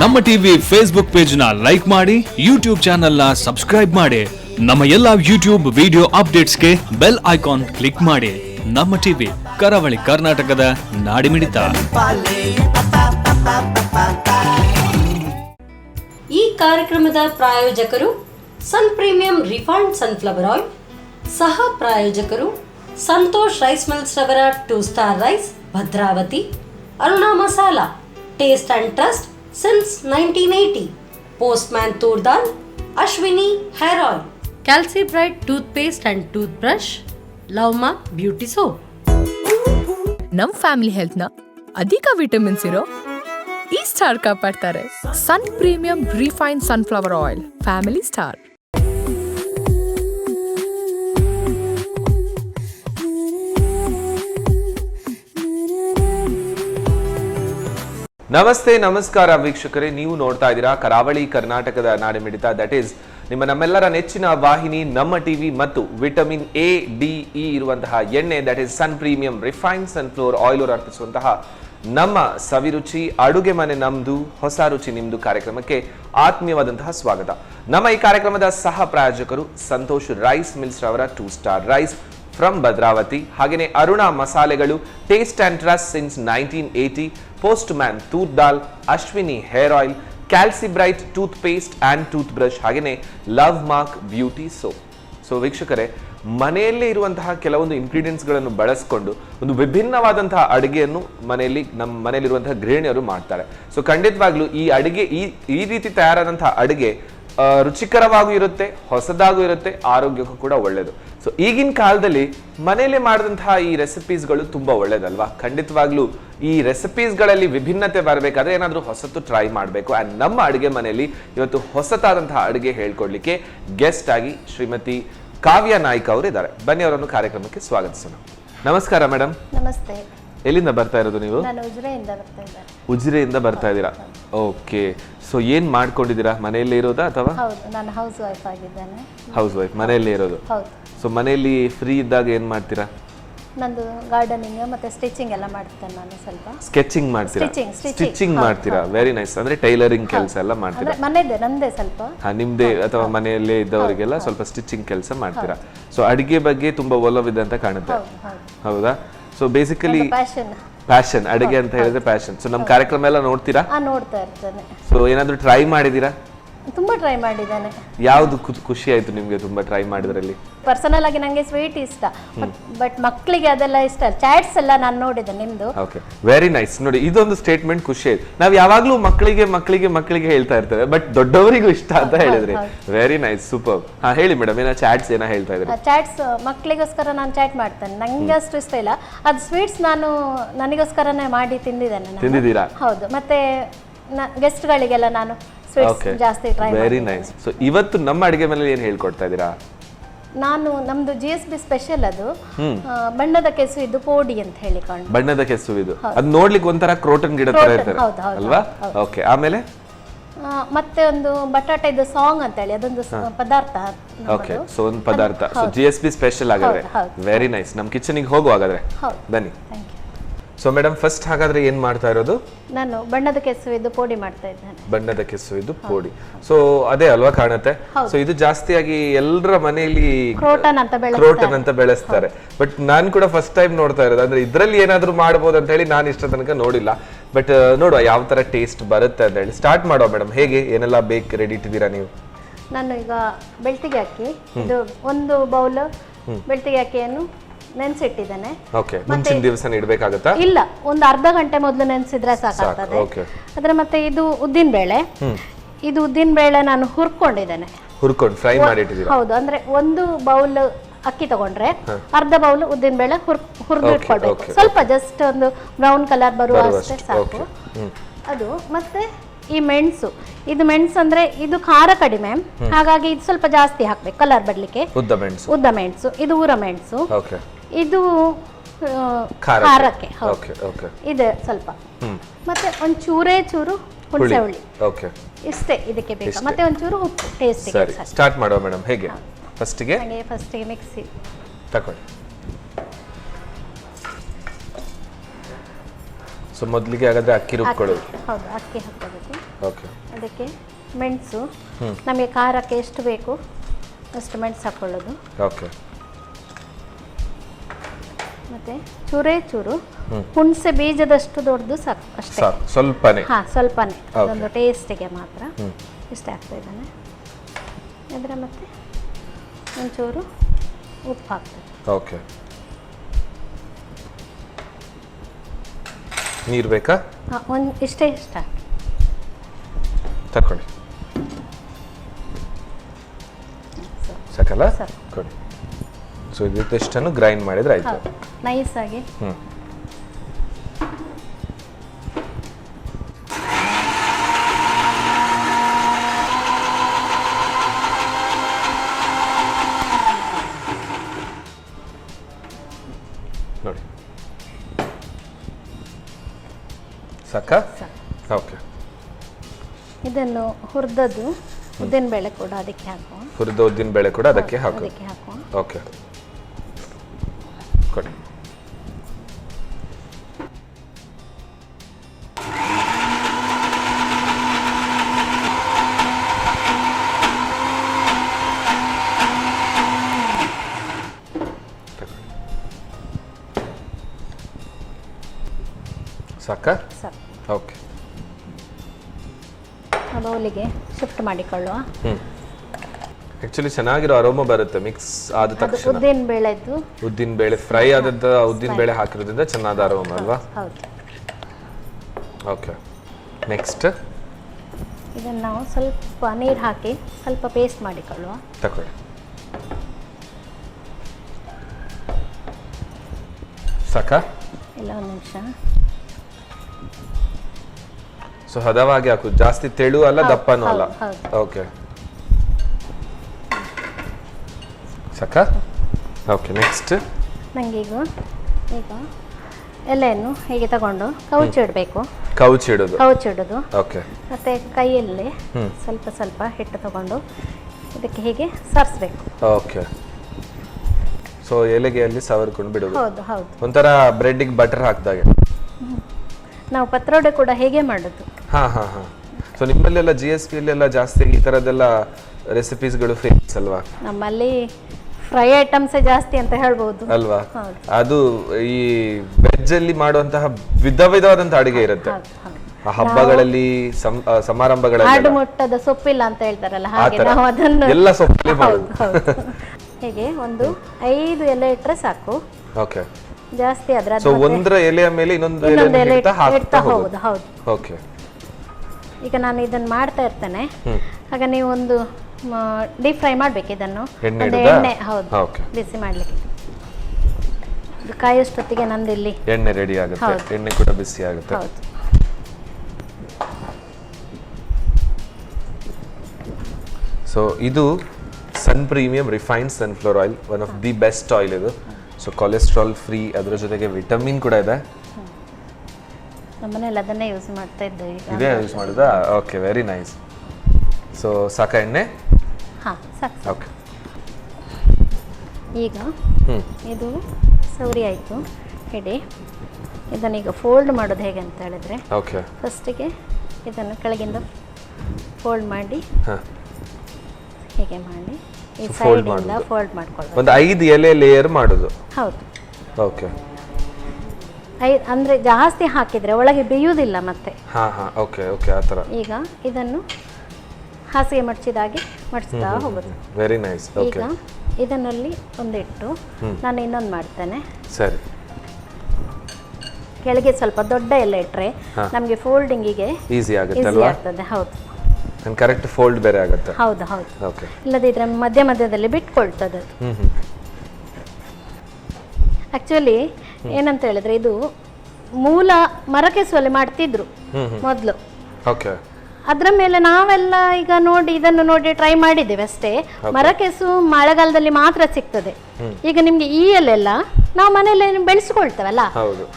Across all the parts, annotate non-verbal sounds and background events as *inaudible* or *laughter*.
ನಮ್ಮ TV Facebook ಪೇಜ್ನ like ಮಾಡಿ, YouTube ಚಾನೆಲ್ನ ಸಬ್ಸ್ಕ್ರೈಬ್ ಮಾಡಿ, ನಮ್ಮ ಎಲ್ಲಾ ಯೂಟ್ಯೂಬ್ ವಿಡಿಯೋ ಅಪ್ಡೇಟ್ಸ್ಗೆ ಬೆಲ್ ಐಕಾನ್ ಕ್ಲಿಕ್ ಮಾಡಿ. ನಮ್ಮ ಟಿವಿ, ಕರಾವಳಿ ಕರ್ನಾಟಕದ ನಾಡಿಮಿಡಿತ. ಈ ಕಾರ್ಯಕ್ರಮದ ಪ್ರಾಯೋಜಕರು ಸನ್ ಪ್ರೀಮಿಯಂ ಸನ್ ಸನ್ಫ್ಲವರ್ ಆಯಿಲ್, ಸಹ ಪ್ರಾಯೋಜಕರು ಸಂತೋಷ್ ರೈಸ್ ಮಿಲ್ಸ್ ರವರ two star rice Bhadravati, Aruna masala. Taste and trust since nineteen eighty postman toor dal Ashwini hair oil toothpaste tooth paste and tooth brush love mark beauty soap ನಮ್ ಫ್ಯಾಮಿಲಿ ಹೆಲ್ತ್ನ ಅಧಿಕ ವಿಟಮಿನ್ಸ್ ಇರೋ ಈ star ಕಾಪಾಡ್ತಾರೆ. Sun premium refine sunflower oil family star ನಮಸ್ತೆ, ನಮಸ್ಕಾರ ವೀಕ್ಷಕರೇ. ನೀವು ನೋಡ್ತಾ ಇದ್ದೀರಾ ಕರಾವಳಿ ಕರ್ನಾಟಕದ ನಾಡಿಮಿಡಿತ ದಟ್ ಈಸ್ ನಿಮ್ಮ ನಮ್ಮೆಲ್ಲರ ನೆಚ್ಚಿನ ವಾಹಿನಿ, ನಮ್ಮ ಟಿವಿ ಮತ್ತು ವಿಟಮಿನ್ ಎ, ಡಿ, ಇ ಇರುವಂತಹ ಎಣ್ಣೆ that is Sun premium refine sunflower oil ಅರ್ಪಿಸುವಂತಹ ನಮ್ಮ ಸವಿರುಚಿ, ಅಡುಗೆ ಮನೆ ನಮ್ದು, ಹೊಸ ರುಚಿ ನಿಮ್ದು ಕಾರ್ಯಕ್ರಮಕ್ಕೆ ಆತ್ಮೀಯವಾದಂತಹ ಸ್ವಾಗತ. ನಮ್ಮ ಈ ಕಾರ್ಯಕ್ರಮದ ಸಹ ಪ್ರಾಯೋಜಕರು ಸಂತೋಷ್ ರೈಸ್ ಮಿಲ್ಸ್ ರವರ two star rice from Bhadravati ಹಾಗೆಯೇ ಅರುಣ ಮಸಾಲೆಗಳು taste and trust since nineteen eighty postman toor dal Ashwini hair oil Calcibright toothpaste and toothbrush ಹಾಗೆಯೇ love mark beauty soap so ವೀಕ್ಷಕರೇ, ಮನೆಯಲ್ಲೇ ಇರುವಂತಹ ಕೆಲವೊಂದು ಇಂಗ್ರೀಡಿಯೆಂಟ್ಸ್ಗಳನ್ನು ಬಳಸ್ಕೊಂಡು ಒಂದು ವಿಭಿನ್ನವಾದಂತಹ ಅಡುಗೆಯನ್ನು ಮನೆಯಲ್ಲಿ, ನಮ್ಮ ಮನೆಯಲ್ಲಿರುವಂತಹ ಗೃಹಿಣಿಯರು ಮಾಡ್ತಾರೆ. ಸೊ ಖಂಡಿತವಾಗ್ಲೂ ಈ ಅಡುಗೆ, ಈ ಈ ರೀತಿ ತಯಾರಾದಂತಹ ಅಡುಗೆ ರುಚಿಕರವಾಗೂ ಇರುತ್ತೆ, ಹೊಸದಾಗೂ ಇರುತ್ತೆ, ಆರೋಗ್ಯಕ್ಕೂ ಕೂಡ ಒಳ್ಳೆಯದು ಸೊ ಈಗಿನ ಕಾಲದಲ್ಲಿ ಮನೆಯಲ್ಲಿ ಮಾಡಿದಂತಹ ಈ ರೆಸಿಪೀಸ್ಗಳು ತುಂಬಾ ಒಳ್ಳೇದಲ್ವಾ? ಖಂಡಿತವಾಗ್ಲೂ ಈ ರೆಸಿಪೀಸ್ಗಳಲ್ಲಿ ವಿಭಿನ್ನತೆ ಬರಬೇಕಾದ್ರೆ ಏನಾದರೂ ಹೊಸತು ಟ್ರೈ ಮಾಡಬೇಕು. ಆ್ಯಂಡ್ ನಮ್ಮ ಅಡುಗೆ ಮನೆಯಲ್ಲಿ ಇವತ್ತು ಹೊಸತಾದಂತಹ ಅಡುಗೆ ಹೇಳ್ಕೊಡ್ಲಿಕ್ಕೆ ಗೆಸ್ಟ್ ಆಗಿ ಶ್ರೀಮತಿ ಕಾವ್ಯ ನಾಯ್ಕ ಅವರು ಇದ್ದಾರೆ ಬನ್ನಿ ಅವರನ್ನು ಕಾರ್ಯಕ್ರಮಕ್ಕೆ ಸ್ವಾಗತಿಸೋಣ. ನಮಸ್ಕಾರ ಮೇಡಮ್ ನಮಸ್ತೆ. ಎಲ್ಲಿಂದ ಬರ್ತಾ ಇರೋದು ನೀವು? ನಾನು ಉಜಿರೆಯಿಂದ ಬರ್ತಾ ಉಜಿರೆಯಿಂದ ಬರ್ತಾ ಇದ್ದೀರಾ? ಓಕೆ. ಸೊ ಏನ್ ಮಾಡ್ಕೊಂಡಿದ್ದೀರಾ? ಮನೆಯಲ್ಲೇ ಇರೋದಾ ಅಥವಾ? ಹೌದು ನಾನು ಹೌಸ್ ವೈಫ್ ಆಗಿದ್ದೇನೆ. ಹೌಸ್ ವೈಫ್ ಮನೆಯಲ್ಲೇ ಇರೋದು. ಹೌದು. ಸೊ ಮನೆಯಲ್ಲಿ ಫ್ರೀ ಇದ್ದಾಗ ಏನ್ ಮಾಡ್ತೀರಾ? ನಂದು ಗಾರ್ಡನಿಂಗ್ ಮತ್ತೆ ಸ್ಟಿಚಿಂಗ್ ಎಲ್ಲ ಮಾಡ್ತೇನೆ ನಾನು ಸ್ವಲ್ಪ. ಸ್ಕೆಚಿಂಗ್ ಮಾಡ್ತೀರಾ? Stitching, stitching. ಸ್ಟಿಚಿಂಗ್ ಮಾಡ್ತೀರಾ? ವೆರಿ ನೈಸ್ ಅಂದ್ರೆ ಟೈಲರಿಂಗ್ ಕೆಲಸ ಎಲ್ಲ ಮಾಡ್ತೀರಾ? ಅಂದ್ರೆ ಮನೆದೇ ನಂದೇ ಸ್ವಲ್ಪ. ಹಾ ನಿಮ್ದೇ ಅಥವಾ ಮನೆಯಲ್ಲೇ ಇದ್ದವರಿಗೆಲ್ಲ ಸ್ವಲ್ಪ ಸ್ಟಿಚಿಂಗ್ ಕೆಲಸ ಮಾಡ್ತೀರಾ? ಸೊ ಅಡಿಗೆ ಬಗ್ಗೆ ತುಂಬಾ ಒಲವಿದೆ ಅಂತ ಕಾಣುತ್ತೆ. ಹೌದು ಹೌದು. ಹೌದಾ? ಸೊ ಬೇಸಿಕಲಿ ಪ್ಯಾಷನ್ ಅಡುಗೆ ಅಡಿಗೆ ಅಂತ ಹೇಳಿದ್ರೆ ಪ್ಯಾಷನ್ ಸೊ ನಮ್ಮ ಕಾರ್ಯಕ್ರಮ ಎಲ್ಲ ನೋಡ್ತೀರಾ? ಆ ನೋಡ್ತಾ ಇರ್ತೇನೆ. ಸೊ ಏನಾದ್ರೂ ಟ್ರೈ ಮಾಡಿದೀರಾ ತುಂಬಾ ಟ್ರೈ ಮಾಡಿದ್ದೇನೆ. ಯಾವ್ದು ಖುಷಿ ಆಯ್ತು ನಿಮ್ಗೆ ತುಂಬಾ ಟ್ರೈ ಮಾಡಿದ್ರಲ್ಲಿ? ಪರ್ಸನಲ್ ಆಗಿ ನಂಗೆ ಸ್ವೀಟ್ ಇಷ್ಟ. ಬಟ್ ಮಕ್ಕಳಿಗೆ ಅದೆಲ್ಲ ಇಷ್ಟ ಚಾಟ್ಸ್ ಎಲ್ಲ ನಾನು ನೋಡಿದೆ ನಿಮ್ದು. ಓಕೆ ವೆರಿ ನೈಸ್ ನೋಡಿ ಇದೊಂದು ಸ್ಟೇಟ್ಮೆಂಟ್ ಖುಷಿ ಆಯ್ತು. ನಾವು ಯಾವಾಗ್ಲೂ ಮಕ್ಕಳಿಗೆ ಮಕ್ಕಳಿಗೆ ಮಕ್ಕಳಿಗೆ ಹೇಳ್ತಾ ಇರ್ತೇವೆ ಬಟ್ ದೊಡ್ಡವರಿಗೂ ಇಷ್ಟ ಅಂತ ಹೇಳಿದ್ರಿ. ವೆರಿ ನೈಸ್ ಸೂಪರ್ ಹಾ ಹೇಳಿ ಮೇಡಮ್ ಏನೋ ಚಾಟ್ಸ್ ಏನೋ ಹೇಳ್ತಾ ಇದ್ರಿ. ಚಾಟ್ಸ್ ಮಕ್ಕಳಿಗೋಸ್ಕರ ನಾನು ಚಾಟ್ ಮಾಡ್ತೇನೆ. ನಂಗೆ ಅಷ್ಟು ಇಷ್ಟ ಇಲ್ಲ. ಅದು ಸ್ವೀಟ್ಸ್ ನಾನು ನನಗೋಸ್ಕರನೇ ಮಾಡಿ ತಿಂದಿದ್ದೇನೆ. ತಿಂದಿದ್ದೀರಾ? ಹೌದು. ಮತ್ತೆ ಗೆಸ್ಟ್ಗಳಿಗೆಲ್ಲ ನಾನು ಸ್ವೀಟ್ಸ್ ಓಕೆ ಜಾಸ್ತಿ ಟ್ರೈ ವೆರಿ ನೈಸ್ ಸೊ ಇವತ್ತು ನಮ್ಮ ಅಡಿಗೆ ಮೇಲೆ ಏನ್ ಹೇಳ್ಕೊಡ್ತಾ ಇದ್ದೀರಾ? ನಾನು ನಮ್ದು ಜಿ ಎಸ್ ಬಿ ಸ್ಪೆಷಲ್ ಅದು. ಆ, ಬಣ್ಣದ ಕೆಸು ಇದು ಪೋಡಿ ಅಂತ ಹೇಳಿಕೊಂಡು. ಬಣ್ಣದ ಕೆಸು ಇದು. ಅದ್ ನೋಡ್ಲಿಕ್ಕೆ ಒಂಥರ ಕ್ರೋಟನ್ ಗಿಡ ತರ Croton, ಇರ್ತಾರೆ. ಹೌದು, ಹೌದು, ಅಲ್ವಾ? ಓಕೆ ಆಮೇಲೆ? ಆ, ಮತ್ತೆ ಒಂದು ಬಟಾಟೆದು ಸಾಂಗ್ ಅಂತ ಹೇಳಿ ಅದೊಂದು ಸ- ಪದಾರ್ಥ ಓಕೆ ನಮ್ಮದು. ಸೊ ಒಂದು ಪದಾರ್ಥ. So. G S B special ಆಗಿದ್ರೆ ಹೌದು. ವೆರಿ ನೈಸ್ ನಮ್ಮ ಕಿಚನಿಗೆ ಹೋಗುವಾಗಾದ್ರೆ. ಹೌದು. ಬನ್ನಿ. Thank you. So madam first ಹಾಗಾದ್ರೆ ಏನ್ ಮಾಡ್ತಾ ಇರೋದು? ನಾನು ಬಣ್ಣದ ಕೆಸುವಿದ್ದು ಪೋಡಿ ಮಾಡ್ತಾ ಇದ್ದೇನೆ. ಬಣ್ಣದ ಕೆಸುವಿದ್ದು ಇದು ಪೋಡಿ. ಸೊ ಅದೇ ಅಲ್ವಾ ಕಾಣುತ್ತೆ? ಸೊ ಇದು ಜಾಸ್ತಿಯಾಗಿ ಎಲ್ಲರ ಮನೆಯಲ್ಲಿ ಕ್ರೋಟನ್ ಅಂತ ಬೆಳೆಸ್ತಾರೆ. ಕ್ರೋಟನ್ ಅಂತ ಬೆಳೆಸ್ತಾರೆ. ಬಟ್ ನಾನ್ ಕೂಡ ಫಸ್ಟ್ ಟೈಮ್ ನೋಡ್ತಾ ಇರೋದು. ಅಂದ್ರೆ ಇದ್ರಲ್ಲಿ ಏನಾದ್ರೂ ಮಾಡ್ಬೋದು ಅಂತ ಹೇಳಿ ನಾನು ಇಷ್ಟ ತನಕ ನೋಡಿಲ್ಲ. ಬಟ್ ನೋಡುವ ಯಾವ ತರ ಟೇಸ್ಟ್ ಬರುತ್ತೆ ಅಂತ ಹೇಳಿ. ಸ್ಟಾರ್ಟ್ ಮಾಡುವ ಮೇಡಮ್ ಹೇಗೆ? ಏನೆಲ್ಲ ಬೇಕು? ರೆಡಿ ಇಟ್ಟಿದ್ದೀರಾ ನೀವು? ನಾನು ಈಗ ಬೆಳ್ತಿಗೆ ಅಕ್ಕಿ. ಇದು ಒಂದು ಬೌಲ್ ಬೆಳ್ತಿಗೆ ಅಕ್ಕಿಯನ್ನು ನೆನೆಸಿಟ್ಟಿದ್ದೇನೆ. ಓಕೆ ಮುಂಚಿನ ಇಡಬೇಕಾಗುತ್ತಾ ಇಲ್ಲ ಒಂದು ಅರ್ಧ ಗಂಟೆ ಮೊದಲು ನೆನೆಸಿದ್ರೆ ಸಾಕಾಗ್ತದೆ. ಅದ್ರ ಮತ್ತೆ ಇದು ಉದ್ದಿನ ಬೇಳೆ. ಇದು ಉದ್ದಿನ ಬೇಳೆ ನಾನು ಹುರ್ಕೊಂಡಿದ್ದೇನೆ. ಹುರ್ಕೊಂಡು ಫ್ರೈ ಹೌದು ಅಂದ್ರೆ ಒಂದು ಬೌಲ್ ಅಕ್ಕಿ ತಗೊಂಡ್ರೆ ಅರ್ಧ ಬೌಲ್ ಉದ್ದಿನ ಬೇಳೆ ಹುರ್ ಹುರಿದು ಇಟ್ಕೊಳ್ಬೇಕು ಸ್ವಲ್ಪ ಜಸ್ಟ್ ಒಂದು ಬ್ರೌನ್ ಕಲರ್ ಬರುವ ಅಷ್ಟೇ ಸಾಕು. ಅದು ಮತ್ತೆ ಈ ಮೆಣಸು. ಇದು ಮೆಣಸು ಅಂದ್ರೆ ಇದು ಖಾರ ಕಡಿಮೆ. ಹಾಗಾಗಿ ಇದು ಸ್ವಲ್ಪ ಜಾಸ್ತಿ ಹಾಕ್ಬೇಕು ಕಲರ್ ಬರ್ಲಿಕ್ಕೆ. ಉದ್ದ ಮೆಣಸು. ಉದ್ದ ಮೆಣಸು ಇದು ಊರ ಮೆಣಸು. ಇದು ಖಾರಕ್ಕೆ. ಹೌದು. Okay okay. ಇದೆ ಸ್ವಲ್ಪ. ಮತ್ತೆ ಒಂದು ಚೂರೇ ಚೂರು ಹುಣಸೆ ಹುಳಿ. ಓಕೆ. ಇಷ್ಟೇ ಇದಕ್ಕೆ ಬೇಕು? ಮತ್ತೆ ಒಂಚೂರು ಉಪ್ಪು ಟೇಸ್ಟ್ ಸರಿ ಸ್ಟಾರ್ಟ್ ಮಾಡುವ ಮೇಡಮ್ ಹೇಗೆ? ಫಸ್ಟಿಗೆ ಹಾಗೆ ಫಸ್ಟಿಗೆ ಮಿಕ್ಸಿ ತಕೊಳ್ಳಿ ಸೊ. ಸೊ ಮೊದಲಿಗೆ ಹಾಗಾದ್ರೆ ಅಕ್ಕಿ ರುಬ್ಕೊಳ್ಳೋದು. ಹೌದು ಅಕ್ಕಿ ಹಾಕೋಬೇಕು ಓಕೆ. ಅದಕ್ಕೆ ಮೆಣಸು. ನಮಗೆ ಖಾರಕ್ಕೆ ಎಷ್ಟು ಬೇಕು ಅಷ್ಟು ಮೆಣಸು ಹಾಕೊಳ್ಳೋದು ಓಕೆ. ಮತ್ತೆ ಚೂರೇ ಚೂರು. ಹುಣಸೆ ಬೀಜದಷ್ಟು ದೊಡ್ಡದು ಸಾಕು ಅಷ್ಟೇ. ಸಾಕು ಸ್ವಲ್ಪನೇ. ಹಾ ಸ್ವಲ್ಪನೇ. ಒಂದು ಅದೊಂದು ಟೇಸ್ಟಿಗೆ ಮಾತ್ರ. ಇಷ್ಟ ಆಗ್ತಾ ಇದ್ದಾನೆ. ಅದರ ಮತ್ತೆ? ಒಂಚೂರು ಉಪ್ಪು ಹಾಕ್ತೇವೆ ಓಕೆ. ನೀರು ಬೇಕಾ? ಹಾಂ ಒಂದು ಇಷ್ಟೇ ಇಷ್ಟ ತಕೊಳ್ಳಿ ಸಾಕಲ್ಲ? ಸರ್. ಕೊಡಿ. ಸೊ ಇದಿಷ್ಟನ್ನು ಗ್ರೈಂಡ್ ಮಾಡಿದ್ರೆ ಆಯ್ತು. ನೈಸ್ ಆಗಿ. ಹ್ಮ್. ನೋಡಿ. ಸಾಕಾ. ಓಕೆ. ಇದನ್ನು ಹುರಿದದ್ದು ಉದ್ದಿನಬೇಳೆ ಕೂಡ ಅದಕ್ಕೆ ಹಾಕುವ. ಹುರಿದ ಉದ್ದಿನ ಬೇಳೆ ಕೂಡ ಅದಕ್ಕೆ ಹಾಕು ಅದಕ್ಕೆ ಹಾಕುವ. ಓಕೆ. ಮಾಡಿಕೊಳ್ಳುವ? ಆಕ್ಚುಲಿ ಚೆನ್ನಾಗಿರೋ ಅರೋಮ ಬರುತ್ತೆ ಮಿಕ್ಸ್ ಆದ ಅದು ತಕ್ಷಣ. ಉದ್ದಿನ ಇತ್ತು ಉದ್ದಿನ ಬೇಳೆ ಫ್ರೈ ಆದಂತ ಉದ್ದಿನ ಬೇಳೆ ಹಾಕಿರೋದ್ರಿಂದ ಚೆನ್ನಾದ ಅರೋಮ ಅಲ್ವಾ? ಹೌದು. ಓಕೆ ನೆಕ್ಸ್ಟ್ ಇದನ್ನ ನಾವು ಸ್ವಲ್ಪ ನೀರು ಹಾಕಿ ಸ್ವಲ್ಪ ಪೇಸ್ಟ್ ಮಾಡಿಕೊಳ್ಳುವ. ತಕೊಳ್ಳಿ ಸಾಕಾ? ಇಲ್ಲ ಒಂದು ನಿಮಿಷ. ಸೊ ಹದವಾಗಿ ಹಾಕು. ಜಾಸ್ತಿ ತೆಳು ಅಲ್ಲ ದಪ್ಪನೂ ಅಲ್ಲ. ಓಕೆ. ಸಾಕ ಓಕೆ ನೆಕ್ಸ್ಟ್ ನನಗೀಗ ಈಗ ಎಲೆಯನ್ನು ಹೀಗೆ ತಗೊಂಡು ಕೌಚಿಡಬೇಕು ಕೌಚಿಡೋದು ಕೌಚಿಡೋದು ಓಕೆ. ಮತ್ತೆ ಕೈಯಲ್ಲಿ ಸ್ವಲ್ಪ ಸ್ವಲ್ಪ ಹಿಟ್ಟು ತಗೊಂಡು ಇದಕ್ಕೆ ಹೀಗೆ ಸಾರಿಸ್ಬೇಕು. ಓಕೆ. ಸೊ ಎಲೆಗೆ ಅಲ್ಲಿ ಸವರ್ಕೊಂಡು ಬಿಡೋದು. ಹೌದು ಹೌದು. ಒಂಥರ ಬ್ರೆಡ್ಡಿಗೆ ಬಟರ್ ಹಾಕಿದಾಗೆ. ನಾವು ಪತ್ರೊಡೆ ಕೂಡ ಹೇಗೆ ಮಾಡೋದು. ಹಾ ಹಾ ಹಾ. ಸೊ ನಿಮ್ಮಲ್ಲೆಲ್ಲ ಜಿ ಎಸ್ ಪಿ ಎಲ್ಲ ಜಾಸ್ತಿ ಈ ಥರದ್ದೆಲ್ಲ ರೆಸಿಪೀಸ್ಗಳು ಫೇಮಸ್ ಅಲ್ವಾ? ನಮ್ಮಲ್ಲಿ ಫ್ರೈ ಐಟಮ್ಸ್ ಜಾಸ್ತಿ ಅಂತ ಹೇಳ್ಬೋದು. ಅಲ್ವಾ? ಅದು ಈ ವೆಜ್ ಅಲ್ಲಿ ಮಾಡುವಂತಹ ವಿಧ ವಿಧವಾದಂತಹ ಅಡಿಗೆ ಇರುತ್ತೆ. ಹೌದು ಹೌದು. ಆ ಹಬ್ಬಗಳಲ್ಲಿ ಸಮಾರಂಭಗಳಲ್ಲಿ ಮುಟ್ಟದ ಸೊಪ್ಪಿಲ್ಲ ಅಂತ ಹೇಳ್ತಾರಲ್ಲ ಹಾಗೆ ನಾವು ಅದನ್ನು ಎಲ್ಲ ಸೊಪ್ಪಲ್ಲಿ ಹೌದು. ಹೌದು. ಹೀಗೆ? ಒಂದು ಐದು ಎಲೆ ಇಟ್ಟರೆ ಸಾಕು. ಓಕೆ. ಜಾಸ್ತಿ ಆದ್ರೆ ಸೊ ಒಂದರ ಎಲೆಯ ಮೇಲೆ ಇನ್ನೊಂದು ಎಲೆ ಇಡ್ತಾ ಹೋಗುದು ಹೌದು. ಓಕೆ. ಈಗ ನಾನು ಇದನ್ನ ಮಾಡ್ತಾ ಇರ್ತೇನೆ. ಆಗ ನೀವು ಒಂದು ಡೀಪ್ ಫ್ರೈ ಮಾಡ್ಬೇಕು ಇದನ್ನು. ಎಣ್ಣೆ ಒಂದು ಎಣ್ಣೆ ಹೌದು. ಬಿಸಿ ಮಾಡ್ಲಿಕ್ಕೆ. ಇದು ಕಾಯೋಷ್ಟೊತ್ತಿಗೆ ನಂದು ಇಲ್ಲಿ. ಎಣ್ಣೆ ರೆಡಿ ಆಗುತ್ತೆ. ಎಣ್ಣೆ ಕೂಡ ಬಿಸಿ ಆಗುತ್ತೆ. ಹೌದು. ಸೊ ಇದು Sun premium refined sunflower oil one of the best oil ಇದು. ಸೊ ಕೊಲೆಸ್ಟ್ರಾಲ್ ಫ್ರೀ ಅದರ ಜೊತೆಗೆ ವಿಟಮಿನ್ ಕೂಡ ಇದೆ. ನಮ್ಮನೇಲಿ ಅದನ್ನೇ ಯೂಸ್ ಮಾಡ್ತಾ ಇದ್ದೇವೆ ಈಗ. ಇದೇ ಯೂಸ್ ಮಾಡಿದ? ಓಕೆ ವೆರಿ ನೈಸ್ ಸೊ ಸಾಕ ಎಣ್ಣೆ? ಹಾಂ ಸಾಕು ಸಾಕು. ಓಕೆ ಈಗ ಹ್ಞೂ ಇದು ಸೌರಿ ಆಯಿತು ಇದನ್ನ ಈಗ ಫೋಲ್ಡ್ ಮಾಡೋದು ಹೇಗೆ ಅಂತ ಹೇಳಿದ್ರೆ ಓಕೆ ಫಸ್ಟಿಗೆ ಇದನ್ನು ಕೆಳಗಿಂದ ಫೋಲ್ಡ್ ಮಾಡಿ ಹಾಂ. ಹೀಗೆ ಮಾಡಿ ಈ So, fold ಸೈಡಿಂದ ಮಾಡೋದು. ಫೋಲ್ಡ್ ಮಾಡ್ಕೊಳ್ಳೋದು ಒಂದು ಐದು ಎಲೆ ಲೇಯರ್ ಮಾಡೋದು. ಹೌದು. ಓಕೆ ಅಂದರೆ ಜಾಸ್ತಿ ಹಾಕಿದ್ರೆ ಒಳಗೆ ಬೇಯುವುದಿಲ್ಲ ಮತ್ತೆ. ಹಾಂ ಹಾಂ ಓಕೆ ಓಕೆ ಆ ಥರ. ಈಗ ಇದನ್ನು ಹಾಸಿಗೆ ಮಡಚಿದಾಗೆ ಮಡಿಸ್ತಾ ಹೋಗೋದು ವೆರಿ ನೈಸ್ ಈಗ ಇದನ್ನಲ್ಲಿ ಒಂದಿಟ್ಟು ನಾನು ಇನ್ನೊಂದು ಮಾಡ್ತೇನೆ. ಸರಿ. ಕೆಳಗೆ ಸ್ವಲ್ಪ ದೊಡ್ಡ ಎಲ್ಲ ಇಟ್ಟರೆ ನಮಗೆ ಫೋಲ್ಡಿಂಗಿಗೆ ಈಸಿ ಆಗುತ್ತೆ ಹೌದು. ಕರೆಕ್ಟ್ ಫೋಲ್ಡ್ ಬೇರೆ ಆಗುತ್ತೆ. ಹೌದು ಹೌದು. ಓಕೆ ಇಲ್ಲದಿದ್ರೆ ಮಧ್ಯ ಮಧ್ಯದಲ್ಲಿ ಬಿಟ್ಕೊಳ್ತದೆ ಆ್ಯಕ್ಚುಲಿ ಏನಂತ ಹೇಳಿದ್ರೆ ಇದು ಮೂಲ ಮರಕೆಸುವಲ್ಲಿ ಮಾಡ್ತಿದ್ರು. ಮೊದಲು. ಓಕೆ. ಅದರ ಮೇಲೆ ನಾವೆಲ್ಲ ಈಗ ನೋಡಿ ಇದನ್ನು ನೋಡಿ ಟ್ರೈ ಮಾಡಿದ್ದೇವೆ ಅಷ್ಟೇ. ಮರಕೆಸು ಮಳೆಗಾಲದಲ್ಲಿ ಮಾತ್ರ ಸಿಗ್ತದೆ. ಈಗ ನಿಮ್ಗೆ ಈ ಎಲ್ಲೆಲ್ಲ ನಾವು ಮನೆಯಲ್ಲಿ ಬೆಳೆಸ್ಕೊಳ್ತೇವಲ್ಲ.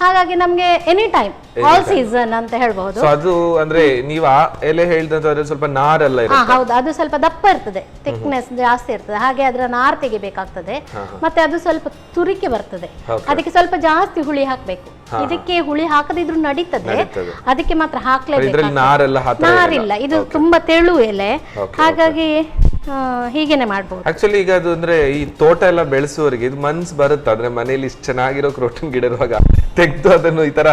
ಹಾಗಾಗಿ ನಮ್ಗೆ ಎನಿ ಟೈಮ್ ಆಲ್ ಸೀಸನ್ ಅಂತ ಹೇಳ್ಬಹುದು. ಅದು ಅಂದ್ರೆ ನೀವು ಆ ಎಲೆ ಹೇಳಿದಂತ ಸ್ವಲ್ಪ ನಾರೆಲ್ಲ ಹೌದು. ಅದು ಸ್ವಲ್ಪ ದಪ್ಪ ಇರ್ತದೆ. ಥಿಕ್ನೆಸ್ ಜಾಸ್ತಿ ಇರ್ತದೆ. ಹಾಗೆ ಅದರ ನಾರ್ ತೆಗಿಬೇಕಾಗ್ತದೆ. ಮತ್ತೆ ಅದು ಸ್ವಲ್ಪ ತುರಿಕೆ ಬರ್ತದೆ. ಅದಕ್ಕೆ ಸ್ವಲ್ಪ ಜಾಸ್ತಿ ಹುಳಿ ಹಾಕ್ಬೇಕು. ಇದಕ್ಕೆ ಹುಳಿ ಹಾಕದಿದ್ರು ನಡೀತದೆ. ಅದಕ್ಕೆ ಮಾತ್ರ ಹಾಕ್ಲೇ ಹಾಕ್ಲೇಬೇಕು ನಾರೆಲ್ಲ ಇದು ತುಂಬಾ ತೆಳು ಎಲೆ. ಹಾಗಾಗಿ ಹೀಗೇನೆ ಮಾಡ್ಬೋದು. ಆಕ್ಚುಲಿ ಈಗ ಅದು ಅಂದ್ರೆ ಈ ತೋಟ ಎಲ್ಲ ಬೆಳೆಸುವವರಿಗೆ ಇದು ಮನ್ಸ್ ಬರುತ್ತೆ. ಅಂದ್ರೆ ಮನೇಲಿ ಇಷ್ಟು ಚೆನ್ನಾಗಿರೋ ಕ್ರೋಟನ್ ಗಿಡ ಇರುವಾಗ ತೆಗೆದು ಅದನ್ನು ಈ ತರ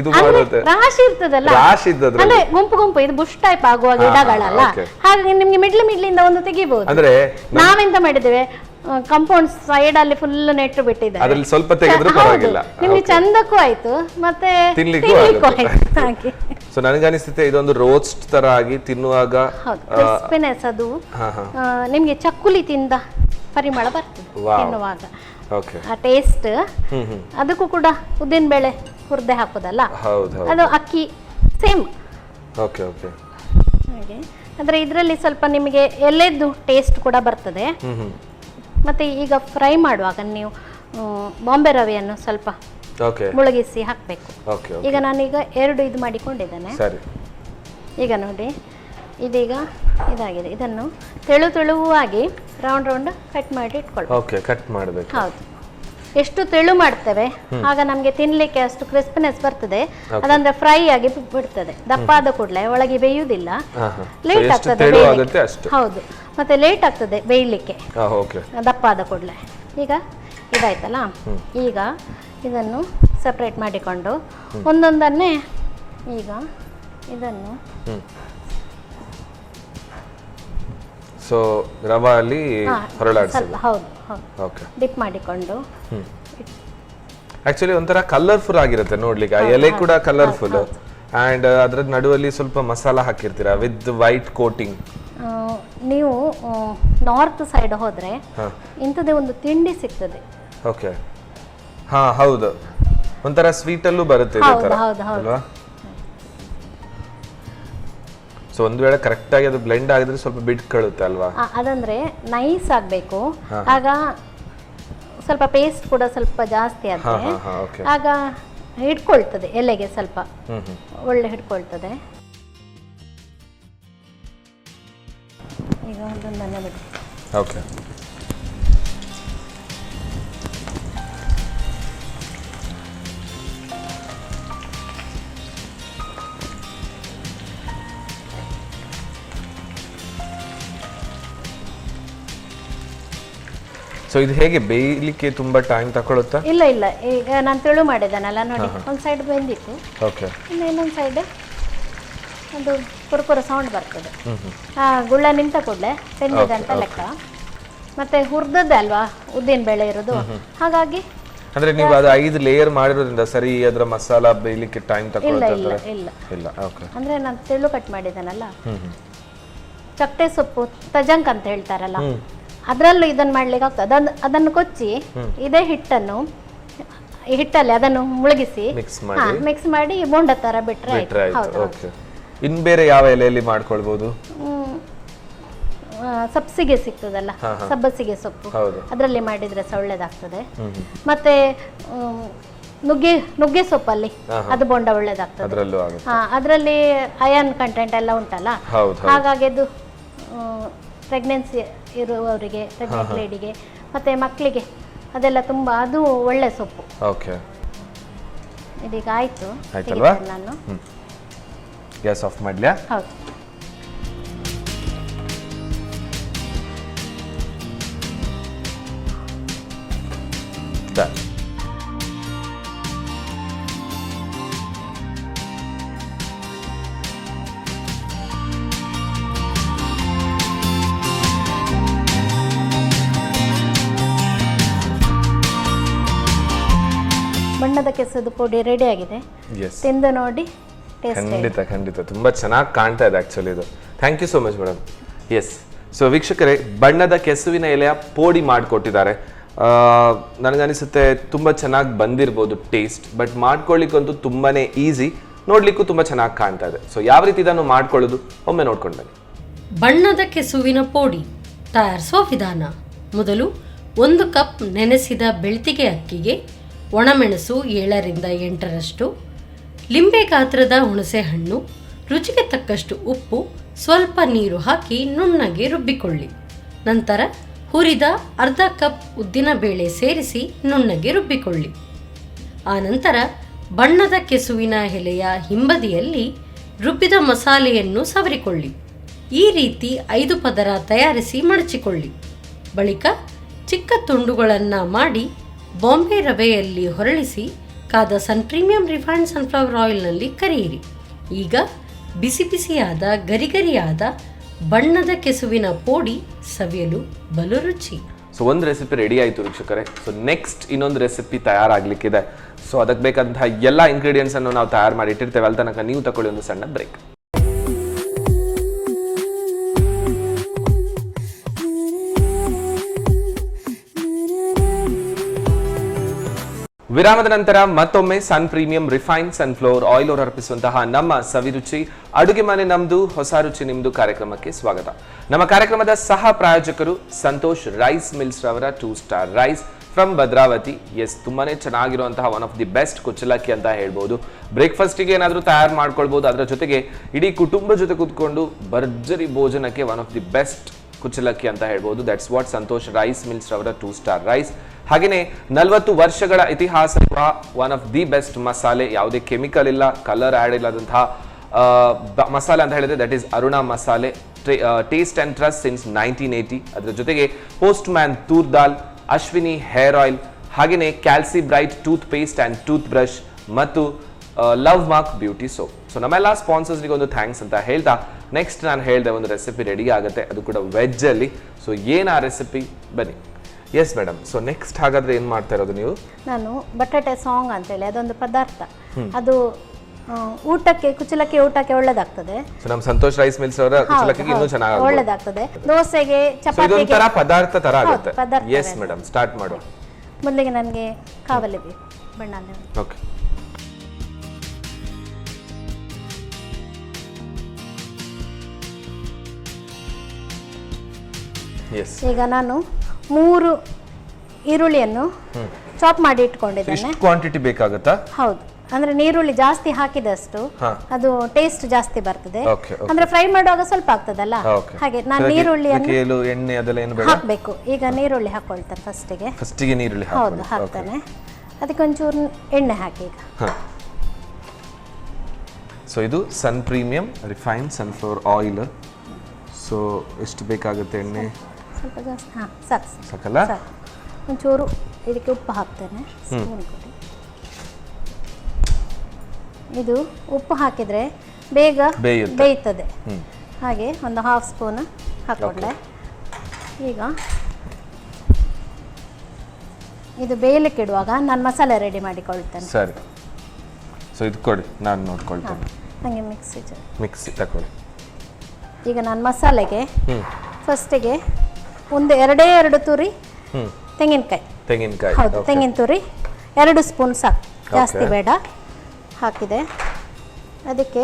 ಇದು ಮಾಡುತ್ತೆ. ರಾಶಿ ಇರ್ತದಲ್ಲ? ರಾಶಿ ಇದ್ದದ್ರು ಅಂದ್ರೆ ಗುಂಪು ಗುಂಪು ಇದು ಬುಷ್ ಟೈಪ್ ಆಗುವ ಗಿಡಗಳಲ್ಲ. ಹಾಗಾಗಿ ನಿಮ್ಗೆ ಮಿಡ್ಲ್ ಮಿಡ್ಲಿಂದ ಒಂದು ತೆಗಿಬಹುದು ಅಂದ್ರೆ ನಾವೆಂತ ಮಾಡಿದ್ದೇವೆ? ಕಾಂಪೌಂಡ್ ಸೈಡ್ ಅಲ್ಲಿ ಫುಲ್ ನೆಟ್ಟು ಬಿಟ್ಟಿದ್ದಾರೆ ಅದ್ರಲ್ಲಿ ಸ್ವಲ್ಪ ತೆಗೆದ್ರು. ಪರವಾಗಿಲ್ಲ. ನಿಮ್ಗೆ. ಚಂದಕ್ಕೂ ಆಯ್ತು. ಮತ್ತೆ ತಿನ್ಲಿಕ್ಕೂ ಆಯ್ತು. ಹಾಗೆ. ಸೊ ನನಗನಿಸುತ್ತೆ ಇದೊಂದು ರೋಸ್ಟ್ ತರ ಆಗಿ ತಿನ್ನುವಾಗ ಕ್ರಿಸ್ಪಿನೆಸ್ ಅದು. ನಿಮ್ಗೆ ಚಕ್ಕುಲಿ ತಿಂದ ಪರಿಮಳ ಬರ್ತದೆ ತಿನ್ನುವಾಗ. ಆ ಟೇಸ್ಟ್ ಅದಕ್ಕೂ ಕೂಡ ಉದ್ದಿನ ಬೇಳೆ ಹುರ್ದೆ ಹಾಕೋದಲ್ಲ? ಅದು ಅಕ್ಕಿ ಸೇಮ್ ಓಕೆ ಓಕೆ ಹಾಗೆ. ಅಂದ್ರೆ ಇದರಲ್ಲಿ ಸ್ವಲ್ಪ ನಿಮಗೆ ಎಲ್ಲೆದ್ದು ಟೇಸ್ಟ್ ಕೂಡ ಬರ್ತದೆ. ಮತ್ತೆ ಈಗ ಫ್ರೈ ಮಾಡುವಾಗ ನೀವು ಬಾಂಬೆ ರವೆಯನ್ನು ಸ್ವಲ್ಪ ಮುಳುಗಿಸಿ ಹಾಕಬೇಕು. ಈಗ ನಾನೀಗ ಎರಡು ಇದು ಮಾಡಿಕೊಂಡಿದ್ದೇನೆ. ಈಗ ನೋಡಿ ಇದೀಗ ಇದಾಗಿದೆ. ಇದನ್ನು ತೆಳು ತೆಳುವಾಗಿ ರೌಂಡ್ ರೌಂಡ್ ಕಟ್ ಮಾಡಿ ಕಟ್ ಮಾಡಬೇಕು. ಹೌದು. ಎಷ್ಟು ತೆಳು ಮಾಡ್ತೇವೆ ಆಗ ನಮಗೆ ತಿನ್ಲಿಕ್ಕೆ ಅಷ್ಟು ಕ್ರಿಸ್ಪಿನೆಸ್ ಬರ್ತದೆ. ಅದಂದ್ರೆ ಫ್ರೈ ಆಗಿ ಬಿಡ್ತದೆ. ದಪ್ಪ ಆದ ಕೂಡಲೇ ಒಳಗೆ ಬೇಯುವುದಿಲ್ಲ. ಲೇಟ್ ಆಗ್ತದೆ ಹೌದು. ಮತ್ತೆ ಲೇಟ್ ಆಗ್ತದೆ ಬೇಯಲಿಕ್ಕೆ. ಓಕೆ ದಪ್ಪ ಆದ ಕೂಡಲೇ. ಈಗ ಇದಾಯ್ತಲ್ಲ? ಈಗ ಇದನ್ನು ಸಪ್ರೇಟ್ ಮಾಡಿಕೊಂಡು ಒಂದೊಂದನ್ನೇ ಈಗ ಇದನ್ನು ಸೊ ರವಾ ಅಲ್ಲಿ ಹೌದು ಓಕೆ ಡಿಪ್ ಮಾಡಿಕೊಂಡು ಆಕ್ಚುಲಿ ಒಂಥರ ಕಲರ್ಫುಲ್ ಆಗಿರುತ್ತೆ ನೋಡ್ಲಿಕ್ಕೆ. ಆ ಎಲೆ ಕೂಡ ಕಲರ್ಫುಲ್ ಅಂಡ್ ಅದ್ರ ನಡುವಲ್ಲಿ ಸ್ವಲ್ಪ ಮಸಾಲ ಹಾಕಿರ್ತೀರಾ ವಿತ್ ವೈಟ್ ಕೋಟಿಂಗ್ ನೀವು ನಾರ್ತ್ ಸೈಡ್ ಹೋದ್ರೆ ಇಂಥದೇ ಇಂಥದ್ದೇ ಒಂದು ತಿಂಡಿ ಸಿಗ್ತದೆ. ಓಕೆ ಹಾ ಹೌದು. ಒಂಥರ ಸ್ವೀಟಲ್ಲೂ ಬರುತ್ತೆ ಇದೇ ಹೌದು, ಹೌದು, ಹೌದು. ಅಲ್ವಾ? ಸೊ ಒಂದ್ ವೇಳೆ ಕರೆಕ್ಟಾಗಿ ಅದು ಬ್ಲೆಂಡ್ ಆಗಿದ್ರೆ ಸ್ವಲ್ಪ ಬಿಟ್ಕೊಳ್ಳುತ್ತೆ ಅಲ್ವಾ? ಆ, ಅದಂದ್ರೆ ನೈಸ್ ಆಗಬೇಕು. ಆಗ ಸ್ವಲ್ಪ ಪೇಸ್ಟ್ ಕೂಡ ಸ್ವಲ್ಪ ಜಾಸ್ತಿ ಹಾ ಆದ್ರೆ ಹಾ ಹಾ ಓಕೆ ಆಗ ಹಿಡ್ಕೊಳ್ತದೆ ಎಲೆಗೆ ಸ್ವಲ್ಪ. ಹ್ಮ್ ಹ್ಮ್. ಒಳ್ಳೆ ಹಿಡ್ಕೊಳ್ತದೆ. ಈಗ ಒಂದು ಬಿಡಿ ಓಕೆ ಸೊ ಇದು ಹೇಗೆ ಬೇಯಲಿಕ್ಕೆ ತುಂಬಾ ಟೈಮ್ ತಕೊಳ್ಳುತ್ತಾ ಇಲ್ಲ ಇಲ್ಲ. ಈಗ ನಾನು ತೆಳು ಮಾಡಿದ್ದಾನಲ್ಲ ನೋಡಿ. ಒಂದು ಸೈಡ್ ಬೆಂದಿತ್ತು. ಓಕೆ ಇನ್ನು ಇನ್ನೊಂದು ಸೈಡ್ ಅದು ಕುರುಕುರ ಸೌಂಡ್ ಬರ್ತದೆ. ಆ ಗುಳ್ಳ ನಿಂತ ಕೂಡಲೇ ಬೆಂದಿದೆ ಅಂತ ಲೆಕ್ಕ. ಮತ್ತೆ ಹುರ್ದದ್ದೆ ಅಲ್ವಾ? ಉದ್ದಿನ ಬೇಳೆ ಇರೋದು. ಹಾಗಾಗಿ ಅಂದ್ರೆ ನೀವು ಅದು ಐದು ಲೇಯರ್ ಮಾಡಿರೋದ್ರಿಂದ ಸರಿ ಅದರ ಮಸಾಲ ಬೇಯಲಿಕ್ಕೆ ಟೈಮ್ ತಕೊಳ್ಳುತ್ತಾ ಇಲ್ಲ ಇಲ್ಲ. ಇಲ್ಲ ಓಕೆ ಅಂದ್ರೆ ನಾನು ತೆಳು ಕಟ್ ಮಾಡಿದನಲ್ಲ. ಚಕ್ಕೆ ಸೊಪ್ಪು ತಜಂಕ್ ಅಂತ ಹೇಳ್ತಾರಲ್ಲ. ಅದರಲ್ಲೂ ಇದನ್ನು ಮಾಡ್ಲಿಕ್ಕೆ ಆಗ್ತದೆ. ಅದನ್ನು ಅದನ್ನು ಕೊಚ್ಚಿ ಇದೇ ಹಿಟ್ಟನ್ನು ಈ ಹಿಟ್ಟಲ್ಲಿ ಅದನ್ನು ಮುಳುಗಿಸಿ ಮಿಕ್ಸ್ ಮಾಡಿ. ಮಿಕ್ಸ್ ಮಾಡಿ ಬೋಂಡ ತರ ಬಿಟ್ರೆ ಆಯ್ತು. ಹೌದು ಓಕೆ ಇನ್ ಬೇರೆ ಯಾವ ಎಲೆಯಲ್ಲಿ ಮಾಡ್ಕೊಳ್ಬಹುದು ಹ್ಮ್. ಆ, ಸಬ್ಸಿಗೆ ಸಿಗ್ತದಲ್ಲ ಸಬ್ಬಸಿಗೆ ಸೊಪ್ಪು. ಹೌದು. ಅದರಲ್ಲಿ ಮಾಡಿದ್ರೆ ಸಹ ಒಳ್ಳೇದಾಗ್ತದೆ ಮತ್ತೆ ಹ್ಮ್, ನುಗ್ಗೆ ನುಗ್ಗೆ ಸೊಪ್ಪಲ್ಲಿ ಅದು ಬೋಂಡ ಒಳ್ಳೇದಾಗ್ತದೆ. ಅದರಲ್ಲೂ ಆಗುತ್ತೆ. ಹಾ ಅದರಲ್ಲಿ ಅಯರ್ನ್ ಕಂಟೆಂಟ್ ಎಲ್ಲ ಉಂಟಲ್ಲ? ಹೌದು ಹೌದು. ಹಾಗಾಗಿ ಅದು ಪ್ರೆಗ್ನೆನ್ಸಿ ಇರುವವರಿಗೆ ಪ್ರೆಗ್ನೆಂಟ್ ಲೇಡಿಗೆ ಮತ್ತೆ ಮಕ್ಕಳಿಗೆ ಅದೆಲ್ಲ ತುಂಬಾ ಅದು ಒಳ್ಳೆ ಸೊಪ್ಪು. ಓಕೆ. ಇದೀಗ ಆಯ್ತು. ಆಯ್ತಲ್ವಾ? ನಾನು. ಗ್ಯಾಸ್ ಆಫ್ ಮಾಡ್ಲ್ಯಾ ಹೌದು. ಬಣ್ಣದ ಕೆಸದು ಪುಡಿ ರೆಡಿ ಆಗಿದೆ. ಎಸ್ ತಿಂದು ನೋಡಿ ಟೇಸ್ಟ್ ಖಂಡಿತ ಖಂಡಿತ. ತುಂಬಾ ಚೆನ್ನಾಗಿ ಕಾಣ್ತಾ ಇದೆ ಆಕ್ಚುಲಿ ಇದು. Thank you so much madam yes so ವೀಕ್ಷಕರೇ ಬಣ್ಣದ ಕೆಸುವಿನ ಎಲೆಯ ಪೋಡಿ ಮಾಡಿಕೊಟ್ಟಿದ್ದಾರೆ. ನನಗನಿಸುತ್ತೆ ತುಂಬ ಚೆನ್ನಾಗಿ ಬಂದಿರ್ಬೋದು ಟೇಸ್ಟ್ ಬಟ್ ಮಾಡ್ಕೊಳ್ಳಿಕ್ಕಂತೂ ತುಂಬಾನೇ ಈಸಿ ನೋಡ್ಲಿಕ್ಕೂ ತುಂಬ ಚೆನ್ನಾಗಿ ಕಾಣ್ತಾ ಇದೆ. ಸೊ ಯಾವ ರೀತಿ ಇದನ್ನು ಮಾಡ್ಕೊಳ್ಳೋದು? ಒಮ್ಮೆ ನೋಡ್ಕೊಂಡು ಬನ್ನಿ. ಬಣ್ಣದ ಕೆಸುವಿನ ಪೋಡಿ ತಯಾರಿಸುವ ವಿಧಾನ. ಮೊದಲು ಒಂದು ಕಪ್ ನೆನೆಸಿದ ಬೆಳ್ತಿಗೆ ಅಕ್ಕಿಗೆ ಒಣಮೆಣಸು ಏಳರಿಂದ ಎಂಟರಷ್ಟು, ಲಿಂಬೆ ಗಾತ್ರದ ಹುಣಸೆಹಣ್ಣು ರುಚಿಗೆ ತಕ್ಕಷ್ಟು ಉಪ್ಪು, ಸ್ವಲ್ಪ ನೀರು ಹಾಕಿ ನುಣ್ಣಗೆ ರುಬ್ಬಿಕೊಳ್ಳಿ. ನಂತರ ಹುರಿದ ಅರ್ಧ ಕಪ್ ಉದ್ದಿನಬೇಳೆ ಸೇರಿಸಿ ನುಣ್ಣಗೆ ರುಬ್ಬಿಕೊಳ್ಳಿ. ಆನಂತರ ಬಣ್ಣದ ಕೆಸುವಿನ ಎಲೆಯ ಹಿಂಬದಿಯಲ್ಲಿ ರುಬ್ಬಿದ ಮಸಾಲೆಯನ್ನು ಸವರಿಕೊಳ್ಳಿ. ಈ ರೀತಿ ಐದು ಪದರ ತಯಾರಿಸಿ ಮಡಚಿಕೊಳ್ಳಿ. ಬಳಿಕ ಚಿಕ್ಕ ತುಂಡುಗಳನ್ನು ಮಾಡಿ ಬಾಂಬೆ ರವೆಯಲ್ಲಿ ಹೊರಳಿಸಿ ಕಾದ ಸನ್ ಪ್ರೀಮಿಯಂ ರಿಫೈನ್ಡ್ ಸನ್ಫ್ಲವರ್ ಆಯಿಲ್ನಲ್ಲಿ ಕರಿಯಿರಿ. ಈಗ ಬಿಸಿ ಬಿಸಿಯಾದ, ಗರಿಗರಿಯಾದ, ಬಣ್ಣದ ಕೆಸುವಿನ ಪೋಡಿ ಸವಿಯಲು ಬಲು ರುಚಿ. ಸೊ ಒಂದು ರೆಸಿಪಿ ರೆಡಿ ಆಯಿತು ವೀಕ್ಷಕರೇ. ಸೊ ನೆಕ್ಸ್ಟ್ ಇನ್ನೊಂದು ರೆಸಿಪಿ ತಯಾರಾಗಲಿಕ್ಕಿದೆ. ಸೊ ಅದಕ್ಕೆ ಬೇಕಾದಂತಹ ಎಲ್ಲ ಇಂಗ್ರೀಡಿಯೆಂಟ್ಸನ್ನು ನಾವು ತಯಾರು ಮಾಡಿ ಇಟ್ಟಿರ್ತೇವೆ. ಅಲ್ಲಿ ತನಕ ನೀವು ತಗೊಳ್ಳಿ ಒಂದು ಸಣ್ಣ ಬ್ರೇಕ್ ವಿರಾಮದ ನಂತರ ಮತ್ತೊಮ್ಮೆ Sun premium refine sunflower oil or ಅರ್ಪಿಸುವಂತಹ ನಮ್ಮ ಸವಿರುಚಿ ಅಡುಗೆ ಮನೆ ನಮ್ದು, ಹೊಸ ರುಚಿ ನಿಮ್ದು ಕಾರ್ಯಕ್ರಮಕ್ಕೆ ಸ್ವಾಗತ. ನಮ್ಮ ಕಾರ್ಯಕ್ರಮದ ಸಹ ಪ್ರಾಯೋಜಕರು ಸಂತೋಷ್ ರೈಸ್ ಮಿಲ್ಸ್ ರವರ two star rice from Bhadravati. Yes ತುಂಬಾನೇ ಚೆನ್ನಾಗಿರುವಂತಹ ಒನ್ ಆಫ್ ದಿ ಬೆಸ್ಟ್ ಕುಚ್ಚಲಕ್ಕಿ ಅಂತ ಹೇಳ್ಬೋದು. ಬ್ರೇಕ್ಫಾಸ್ಟಿಗೆ ಏನಾದರೂ ತಯಾರು ಮಾಡ್ಕೊಳ್ಬೋದು. ಅದರ ಜೊತೆಗೆ ಇಡೀ ಕುಟುಂಬ ಜೊತೆ ಕೂತ್ಕೊಂಡು ಭರ್ಜರಿ ಭೋಜನಕ್ಕೆ ಒನ್ ಆಫ್ ದಿ ಬೆಸ್ಟ್ ಕುಚ್ಚಲಕ್ಕಿ ಅಂತ ಹೇಳ್ಬೋದು. That's what Santosh rice mills ರವರ ಟೂ ಸ್ಟಾರ್ ರೈಸ್. ಹಾಗೆಯೇ ನಲವತ್ತು ವರ್ಷಗಳ ಇತಿಹಾಸ ಇರುವ ಒನ್ ಆಫ್ ದಿ ಬೆಸ್ಟ್ ಮಸಾಲೆ ಯಾವುದೇ ಕೆಮಿಕಲ್ ಇಲ್ಲ ಕಲರ್ ಆ್ಯಡ್ ಇಲ್ಲದಂತಹ ಮಸಾಲೆ ಅಂತ ಹೇಳಿದ್ರೆ ದಟ್ ಈಸ್ ಅರುಣಾ ಮಸಾಲೆ. Taste and trust since nineteen eighty ಅದರ ಜೊತೆಗೆ postman toor dal, Ashwini hair oil ಹಾಗೆಯೇ ಕ್ಯಾಲ್ಸಿ bright toothpaste and toothbrush ಮತ್ತು love mark beauty soap so ನಮ್ಮೆಲ್ಲ ಸ್ಪಾನ್ಸರ್ಸ್ಗೆ ಒಂದು ಥ್ಯಾಂಕ್ಸ್ ಅಂತ ಹೇಳ್ತಾ ನೆಕ್ಸ್ಟ್ ನಾನು ಹೇಳಿದೆ ಒಂದು ರೆಸಿಪಿ ರೆಡಿ ಆಗುತ್ತೆ. ಅದು ಕೂಡ ವೆಜ್ಜಲ್ಲಿ ಸೊ ಏನು ಆ ರೆಸಿಪಿ ಬನ್ನಿ. ಎಸ್ ಮೇಡಮ್ ಸೊ ನೆಕ್ಸ್ಟ್ ಹಾಗಾದ್ರೆ ಏನ್ ಮಾಡ್ತಾ ಇರೋದು ನೀವು? ನಾನು ಬಟಾಟೆ ಸಾಂಗ್ ಅಂತೇಳಿ ಅದೊಂದು ಪದಾರ್ಥ. ಅದು ಆ, ಊಟಕ್ಕೆ ಕುಚಲಕ್ಕೆ ಊಟಕ್ಕೆ ಒಳ್ಳೇದಾಗ್ತದೆ. ಸೊ ನಮ್ಮ ಸಂತೋಷ್ ರೈಸ್ ಮಿಲ್ಸ್ ಅವರ ಹೌದು, ಕುಚ್ಚಲಕ್ಕಿಗೆ ಇನ್ನೂ. ಚೆನ್ನಾಗಿ ಒಳ್ಳೇದಾಗ್ತದೆ. ದೋಸೆಗೆ ಸೊ ಇದೊಂಥರ ಚಪಾತಿಗೆ ಪದಾರ್ಥ ತರ ಹೌದು, ಆಗುತ್ತೆ. ಪದಾರ್ಥ ಎಸ್ ತರ. ಮೇಡಮ್ ಸ್ಟಾರ್ಟ್ ಮಾಡು. ಮೊದಲಿಗೆ ನನಗೆ ಕಾವಲಿ ಬೇಕು ಓಕೆ ಎಸ್ ಈಗ ನಾನು ಮೂರು ಈರುಳ್ಳಿಯನ್ನು ಚಾಪ್ ಮಾಡಿ ಇಟ್ಕೊಂಡಿದ್ದೇನೆ. ಇಷ್ಟು ಕ್ವಾಂಟಿಟಿ ಬೇಕಾಗುತ್ತಾ? ಹೌದು. ಅಂದ್ರೆ ನೀರುಳ್ಳಿ ಜಾಸ್ತಿ ಹಾಕಿದಷ್ಟು ಅದು ಟೇಸ್ಟ್ ಜಾಸ್ತಿ ಬರ್ತದೆ. ಅಂದ್ರೆ ಫ್ರೈ ಮಾಡುವಾಗ ಸ್ವಲ್ಪ ಆಗ್ತದಲ್ಲ? ಹಾಗೆ ನಾನು ನೀರುಳ್ಳಿಯನ್ನು ಎಣ್ಣೆ ಅದೆಲ್ಲ ಏನು ಹಾಕಬೇಕು. ಈಗ ನೀರುಳ್ಳಿ ಹಾಕೊಳ್ತೇನೆ ಫಸ್ಟಿಗೆ ಫಸ್ಟಿಗೆ ನೀರುಳ್ಳಿ ಹೌದು ಹಾಕ್ತಾನೆ. ಅದಕ್ಕೆ ಒಂಚೂರು ಎಣ್ಣೆ ಹಾಕಿ ಈಗ. ಸೊ ಇದು Sun premium refine sunflower oil so ಎಷ್ಟು ಬೇಕಾಗುತ್ತೆ ಎಣ್ಣೆ? ಸ್ವಲ್ಪ ಜಾಸ್ತಿ ಹಾಂ ಸಾಕು. ಸಾಕು. ಸಾಕಲ್ಲ? ಸಾಕು. ಒಂಚೂರು ಇದಕ್ಕೆ ಉಪ್ಪು ಹಾಕ್ತೇನೆ. ಸ್ಪೂನ್ ಕೊಡಿ. ಇದು ಉಪ್ಪು ಹಾಕಿದರೆ ಬೇಗ. ಬೇಯ್ತದೆ ಹಾಗೆ ಒಂದು ಹಾಫ್ ಸ್ಪೂನ್ ಹಾಕ್ಕೊಂಡೆ ಈಗ ಇದು ಬೇಯಲಿಕ್ಕೆ ಇಡುವಾಗ ನಾನು ಮಸಾಲೆ ರೆಡಿ ಮಾಡಿಕೊಳ್ತೇನೆ. ಸರಿ. ಸೊ ಇದು ಕೊಡಿ. ನಾನು ನೋಡ್ಕೊಳ್ತೇನೆ. ನನಗೆ ಮಿಕ್ಸಿ ಮಿಕ್ಸಿ ತಗೊಳ್ಳಿ ಈಗ ನಾನು ಮಸಾಲೆಗೆ ಫಸ್ಟಿಗೆ ಒಂದು ಎರಡೇ ಎರಡು ತುರಿ ತೆಂಗಿನಕಾಯಿ. ತೆಂಗಿನಕಾಯಿ. ಹೌದು ತೆಂಗಿನ ತುರಿ. ಎರಡು ಸ್ಪೂನ್ ಸಾಕು. ಜಾಸ್ತಿ ಬೇಡ. ಹಾಕಿದೆ. ಅದಕ್ಕೆ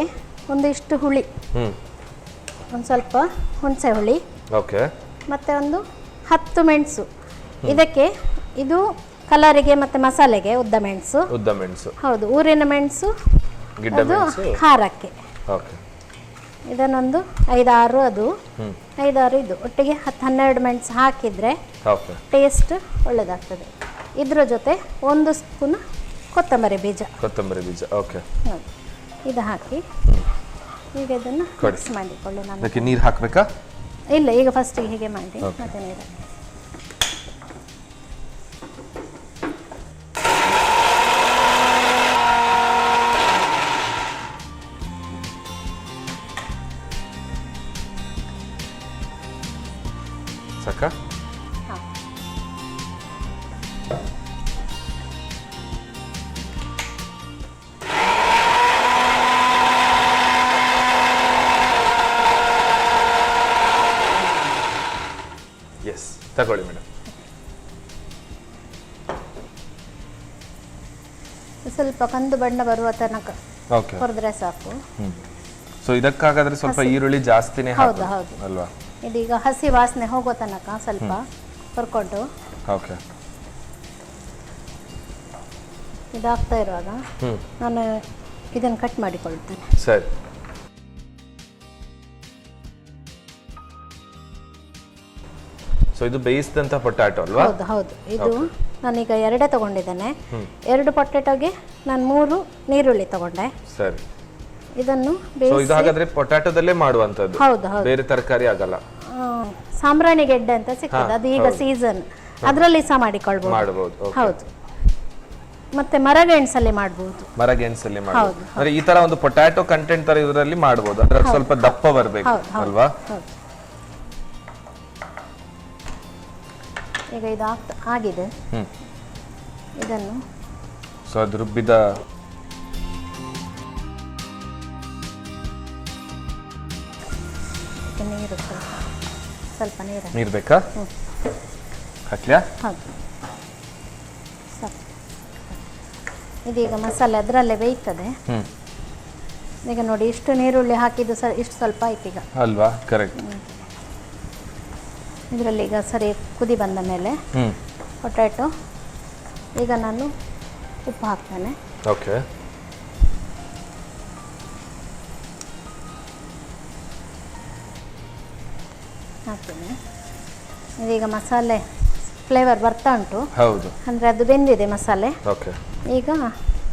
ಒಂದಿಷ್ಟು ಹುಳಿ. ಹ್ಞೂ ಒಂದು ಸ್ವಲ್ಪ ಹುಣಸೆ ಹುಳಿ. ಓಕೆ ಮತ್ತು ಒಂದು ಹತ್ತು ಮೆಣಸು. ಇದಕ್ಕೆ ಇದು ಕಲರಿಗೆ ಮತ್ತು ಮಸಾಲೆಗೆ ಉದ್ದ ಮೆಣಸು. ಉದ್ದ ಮೆಣಸು. ಹೌದು ಊರಿನ ಮೆಣಸು ಅದು ಮೆಣಸು. ಖಾರಕ್ಕೆ. ಓಕೆ ಇದನ್ನೊಂದು ಐದಾರು ಅದು. ಐದಾರು ಇದು. ಒಟ್ಟಿಗೆ ಹತ್ತು ಹನ್ನೆರಡು ಮೆಣಸು ಹಾಕಿದರೆ ಟೇಸ್ಟ್ ಒಳ್ಳೆಯದಾಗ್ತದೆ ಇದರ ಜೊತೆ ಒಂದು ಸ್ಪೂನ್ ಕೊತ್ತಂಬರಿ ಬೀಜ. ಕೊತ್ತಂಬರಿ ಬೀಜ. ಓಕೆ. ಇದು ಹಾಕಿ. ಈಗ ಇದನ್ನು. ಮಿಕ್ಸ್ ಮಾಡಿಕೊಳ್ಳಿ ನಾನು ನೀರು ಹಾಕಬೇಕಾ? ಇಲ್ಲ ಈಗ ಫಸ್ಟಿಗೆ ಹೀಗೆ ಮಾಡಿ. ಮತ್ತೆ ನೀರು ಹಾಕಿ. ಸ್ವಲ್ಪ ಕಂದು ಬಣ್ಣ ಬರುವ ತನಕ ಓಕೆ ಹುರಿದ್ರೆ ಸಾಕು. ಸೊ ಇದಕ್ಕಾಗಾದ್ರೆ ಸ್ವಲ್ಪ ಈರುಳ್ಳಿ ಜಾಸ್ತಿನೇ ಹೌದು, ಹಾಕೋದು ಹೌದು. ಅಲ್ವಾ? ಇದೀಗ ಹಸಿ ವಾಸನೆ ಹೋಗುವ ತನಕ ಸ್ವಲ್ಪ ಹುರ್ಕೊಂಡು. ಓಕೆ ಇದಾಗ್ತಾ ಇರುವಾಗ ಹ್ಮ್. ನಾನು ಇದನ್ನು ಕಟ್ ಮಾಡಿಕೊಳ್ತೇನೆ. ಸರಿ. ಸೊ ಇದು ಬೇಯಿಸಿದಂತ ಪೊಟ್ಯಾಟೋ ಅಲ್ವಾ? ಹೌದು ಹೌದು. ಇದು ನಾನೀಗ ಎರಡೇ ತಗೊಂಡಿದ್ದೇನೆ. ಎರಡು ಪೊಟ್ಯಾಟೋಗೆ ನಾನು ಮೂರು ನೀರುಳ್ಳಿ ತಗೊಂಡೆ. ಸರಿ. ಇದನ್ನು ಸೊ ಬೇಯಿಸಿ ಇದು ಹಾಗಾದ್ರೆ ಪೊಟ್ಯಾಟೊದಲ್ಲೇ ಮಾಡುವಂತದ್ದು ಹೌದು ಹೌದು. ಬೇರೆ ತರಕಾರಿ ಆಗಲ್ಲ. ಆ, ಸಾಂಬ್ರಾಣಿ ಗೆಡ್ಡೆ ಅಂತ ಸಿಗ್ತದೆ. ಅದು ಈಗ ಸೀಸನ್ ಅದರಲ್ಲಿ ಸಹ ಮಾಡಿಕೊಳ್ಬಹುದು ಮಾಡಬಹುದು ಓಕೆ ಹೌದು. ಮತ್ತೆ ಮರಗೆಣಸಲ್ಲಿ ಮಾಡಬಹುದು ಮರಗೆಣಸಲ್ಲಿ ಮಾಡಬಹುದು ಅಂದ್ರೆ ಈ ತರ ಒಂದು ಪೊಟ್ಯಾಟೋ ಕಂಟೆಂಟ್ ತರ ಇದರಲ್ಲಿ ಮಾಡಬಹುದು ಅಂದ್ರೆ ಸ್ವಲ್ಪ ದಪ್ಪ ಬರಬೇಕು ಅಲ್ವಾ ಹೌದು. ಅಲ್ವಾ? ಈಗ ಇದು ಆಗ್ತಾ ಆಗಿದೆ. ಹ್ಮ್. ಇದನ್ನು. ಸೊ ಅದು ರುಬ್ಬಿದ ಇದಕ್ಕೆ ನೀರು ಸ್ವಲ್ಪ ಸ್ವಲ್ಪ ನೀರು. ಹಾಕಿ. ನೀರ್ ಬೇಕಾ? ಹಾಕ್ಲ್ಯಾ? ಹೌದು. ಸಾಕು ಇದೀಗ ಮಸಾಲೆ ಅದರಲ್ಲೇ ಬೇಯ್ತದೆ. ಹ್ಮ್. ಈಗ ನೋಡಿ ಇಷ್ಟು ನೀರುಳ್ಳಿ ಹಾಕಿದ್ದು ಸ ಇಷ್ಟು ಸ್ವಲ್ಪ ಆಯ್ತು ಈಗ. ಅಲ್ವಾ? ಕರೆಕ್ಟ್ ಇದರಲ್ಲಿ ಈಗ ಸರಿ ಕುದಿ ಬಂದ ಮೇಲೆ ಪೊಟ್ಯಾಟೊ. ಈಗ ನಾನು ಉಪ್ಪು ಹಾಕ್ತೇನೆ. ಓಕೆ. ಹಾಕ್ತೇನೆ. ಇದೀಗ ಮಸಾಲೆ ಫ್ಲೇವರ್ ಬರ್ತಾ ಉಂಟು. ಹೌದು. ಅಂದರೆ ಅದು ಬೆಂದಿದೆ ಮಸಾಲೆ. ಓಕೆ. ಈಗ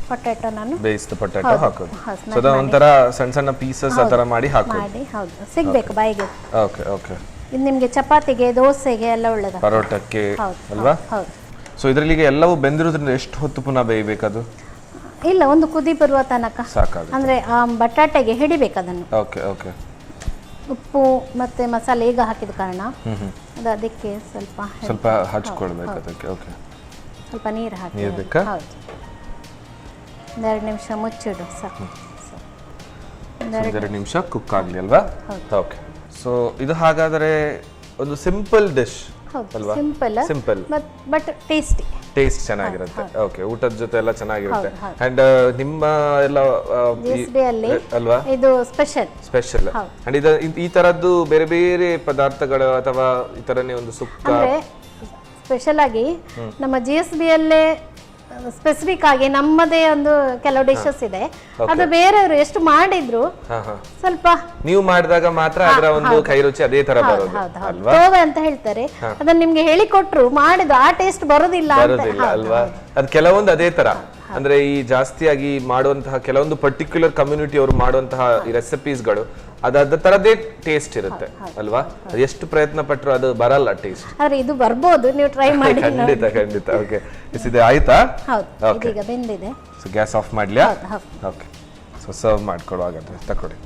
ಪೊಟ್ಯಾಟೊ ನಾನು ಬೇಯಿಸಿದ ಪೊಟ್ಯಾಟೊ ಹಾಕೋದು. ಸೊ. ಒಂಥರ ಸಣ್ಣ ಸಣ್ಣ ಪೀಸಸ್ ಆ ತರ ಮಾಡಿ ಹಾಕೋದು. ಮಾಡಿ ಹೌದು. ಸಿಗಬೇಕು ಬಾಯಿಗೆ. ಓಕೆ ಓಕೆ ಇದು ನಿಮಗೆ ಚಪಾತಿಗೆ ದೋಸೆಗೆ ಎಲ್ಲ ಒಳ್ಳೆದ? ಪರೋಟಕ್ಕೆ ಅಲ್ವಾ? ಹೌದು. ಸೊ ಇದರಲ್ಲಿ ಎಲ್ಲವೂ ಬೆಂದಿರೋದ್ರಿಂದ ಎಷ್ಟು ಹೊತ್ತು ಪುನಃ ಬೇಯಬೇಕದು ಇಲ್ಲ ಒಂದು ಕುದಿ ಬರುವ ತನಕ. ಸಾಕಾಗುತ್ತೆ. ಅಂದರೆ ಆ ಬಟಾಟೆಗೆ ಹಿಡಿಬೇಕು ಅದನ್ನು. Okay okay. ಉಪ್ಪು ಮತ್ತೆ ಮಸಾಲೆ ಈಗ ಹಾಕಿದ ಕಾರಣ. ಅದು ಅದಕ್ಕೆ ಸ್ವಲ್ಪ ಸ್ವಲ್ಪ ಹಚ್ಕೊಳ್ಬೇಕು ಅದಕ್ಕೆ ಓಕೆ. ಸ್ವಲ್ಪ ನೀರು ಹಾಕಿ. ನೀರು ಬೇಕಾ? ಹೌದು. ಒಂದೆರಡು ನಿಮಿಷ ಮುಚ್ಚಿಡು ಸಾಕು. ಒಂದೆರಡು ನಿಮಿಷ. ಕುಕ್ ಆಗಲಿ ಅಲ್ವಾ? ಓಕೆ. ಸೊ ಇದು ಹಾಗಾದರೆ ಒಂದು ಸಿಂಪಲ್ ಡಿಶ್ ಅಲ್ವಾ? Simple simple but tasty taste ಚೆನ್ನಾಗಿರುತ್ತೆ. ಓಕೆ ಊಟದ ಜೊತೆ ಎಲ್ಲ ಚೆನ್ನಾಗಿರುತ್ತೆ. ಅಂಡ್ ನಿಮ್ಮ ಎಲ್ಲ ಅಲ್ವಾ? ಇದು ಸ್ಪೆಷಲ್ ಸ್ಪೆಷಲ್. ಅಂಡ್ ಇದು ಈ ತರದ್ದು ಬೇರೆ ಬೇರೆ ಪದಾರ್ಥಗಳು ಅಥವಾ ಈ ತರನೇ ಒಂದು ಸುಕ್ಕ ಸ್ಪೆಷಲ್ ಆಗಿ ನಮ್ಮ ಜಿ ಎಸ್ ಬಿ ಅಲ್ಲೇ ಸ್ಪೆಸಿಫಿಕ್ ಆಗಿ ನಮ್ಮದೇ ಒಂದು ಕೆಲವು ಡಿಶಸ್ ಇದೆ. ಅದು ಬೇರೆಯವರು ಎಷ್ಟು ಮಾಡಿದ್ರು ಸ್ವಲ್ಪ ನೀವು ಮಾಡಿದಾಗ ಮಾತ್ರ ಅದರ ಒಂದು ಕೈ ರುಚಿ ಅದೇ ತರ ಬರೋದು ತೋವೆ ಅಂತ ಹೇಳ್ತಾರೆ. ಅದನ್ನ ನಿಮ್ಗೆ ಹೇಳಿಕೊಟ್ರು ಮಾಡಿದ್ರು ಆ ಟೇಸ್ಟ್ ಬರೋದಿಲ್ಲ ಬರೋದಿಲ್ಲ ಅಲ್ವಾ? ಅದ್ ಕೆಲವೊಂದು ಅದೇ ತರ. ಅಂದ್ರೆ ಈ ಜಾಸ್ತಿಯಾಗಿ ಮಾಡುವಂತಹ ಕೆಲವೊಂದು ಪರ್ಟಿಕ್ಯುಲರ್ ಕಮ್ಯುನಿಟಿ ಅವರು ಮಾಡುವಂತಹ ರೆಸಿಪೀಸ್ಗಳು ಅದು ಅದ ತರದೇ ಟೇಸ್ಟ್ ಇರುತ್ತೆ ಅಲ್ವಾ? ಅದು ಎಷ್ಟು ಪ್ರಯತ್ನ ಪಟ್ಟರು ಅದು ಬರಲ್ಲ ಟೇಸ್ಟ್ ಆದ್ರೆ ಇದು ಬರ್ಬೋದು ನೀವು ಟ್ರೈ *laughs* ಮಾಡಿ ಖಂಡಿತ ಖಂಡಿತ ಓಕೆ ಇದೆ ಆಯ್ತಾ? ಹೌದು ಈಗ ಬೆಂದಿದೆ. ಸೊ ಗ್ಯಾಸ್ ಆಫ್ ಮಾಡ್ಲಿಯಾ? ಓಕೆ ಸೊ ಸರ್ವ್ ಮಾಡ್ಕೊಡುವಾಗತ್ತೆ ತಗೊಳ್ಳಿ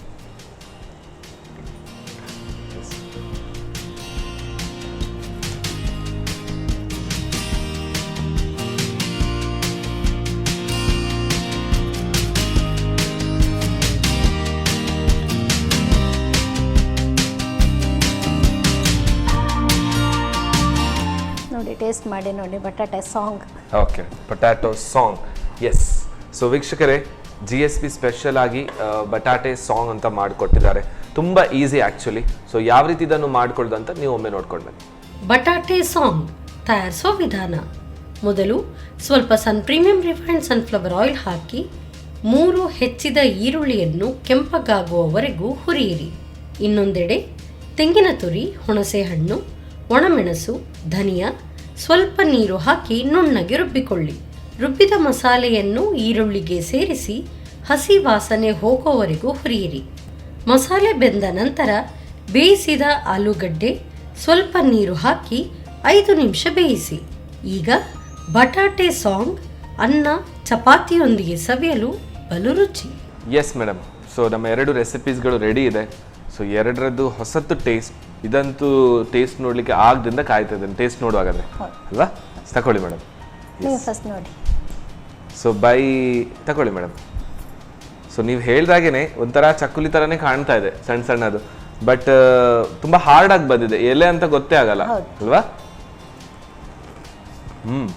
ಟೇಸ್ಟ್ ಮಾಡಿ ನೋಡಿ ಬಟಾಟೆ ಸಾಂಗ್. ಓಕೆ ಪೊಟ್ಯಾಟೊ ಸಾಂಗ್. ಎಸ್ ಸೊ ವೀಕ್ಷಕರೇ ಜಿ ಎಸ್ ಪಿ ಸ್ಪೆಷಲ್ ಆಗಿ ಬಟಾಟೆ ಸಾಂಗ್ ಅಂತ ಮಾಡಿಕೊಟ್ಟಿದ್ದಾರೆ. ತುಂಬ ಈಸಿ ಆ್ಯಕ್ಚುಲಿ ಸೊ ಯಾವ ರೀತಿ ಇದನ್ನು ಮಾಡ್ಕೊಳ್ದು ಅಂತ ನೀವು ಒಮ್ಮೆ ನೋಡ್ಕೊಂಡು ಬನ್ನಿ. ಬಟಾಟೆ ಸಾಂಗ್ ತಯಾರಿಸೋ ವಿಧಾನ. ಮೊದಲು ಸ್ವಲ್ಪ Sun premium refined sunflower oil ಹಾಕಿ ಮೂರು ಹೆಚ್ಚಿದ ಈರುಳ್ಳಿಯನ್ನು ಕೆಂಪಗಾಗುವವರೆಗೂ ಹುರಿಯಿರಿ. ಇನ್ನೊಂದೆಡೆ ತೆಂಗಿನ ತುರಿ ಹುಣಸೆಹಣ್ಣು ಒಣಮೆಣಸು ಧನಿಯಾ ಸ್ವಲ್ಪ ನೀರು ಹಾಕಿ ನುಣ್ಣಗೆ ರುಬ್ಬಿಕೊಳ್ಳಿ. ರುಬ್ಬಿದ ಮಸಾಲೆಯನ್ನು ಈರುಳ್ಳಿಗೆ ಸೇರಿಸಿ ಹಸಿ ವಾಸನೆ ಹೋಗುವವರೆಗೂ ಹುರಿಯಿರಿ. ಮಸಾಲೆ ಬೆಂದ ನಂತರ ಬೇಯಿಸಿದ ಆಲೂಗಡ್ಡೆ ಸ್ವಲ್ಪ ನೀರು ಹಾಕಿ ಐದು ನಿಮಿಷ ಬೇಯಿಸಿ. ಈಗ ಬಟಾಟೆ ಸಾಂಗ್, ಅನ್ನ, ಚಪಾತಿಯೊಂದಿಗೆ ಸವಿಯಲು ಬಲು ರುಚಿ. ಎಸ್ ಮೇಡಮ್ ಸೊ ನಮ್ಮ ಎರಡು ರೆಸಿಪೀಸ್ಗಳು ರೆಡಿ ಇದೆ. ಸೊ ಎರಡರದ್ದು ಹೊಸತು ಟೇಸ್ಟ್ ಇದಂತೂ ಟೇಸ್ಟ್ ನೋಡ್ಲಿಕ್ಕೆ ಆಗದಿಂದ ಕಾಯ್ತಾ ಇದ್ದೇನೆ. ಟೇಸ್ಟ್ ನೋಡುವಾಗಾದ್ರೆ. ಅಲ್ವಾ? ತಕೊಳ್ಳಿ ಮೇಡಮ್ ನೀವು ಫಸ್ಟ್ ನೋಡಿ. ಸೊ ಬೈ ತಕೊಳ್ಳಿ ಮೇಡಮ್ ಸೊ ನೀವು ಹೇಳ್ದಾಗೇನೆ ಒಂಥರ ಚಕ್ಕುಲಿ ಥರನೇ ಕಾಣ್ತಾ ಇದೆ ಸಣ್ಣ ಸಣ್ಣದು. ಬಟ್ ತುಂಬಾ ಹಾರ್ಡ್ ಆಗಿ ಬಂದಿದೆ. ಎಲೆ ಅಂತ ಗೊತ್ತೇ ಆಗಲ್ಲ. ಅಲ್ವಾ? ಹ್ಮ್.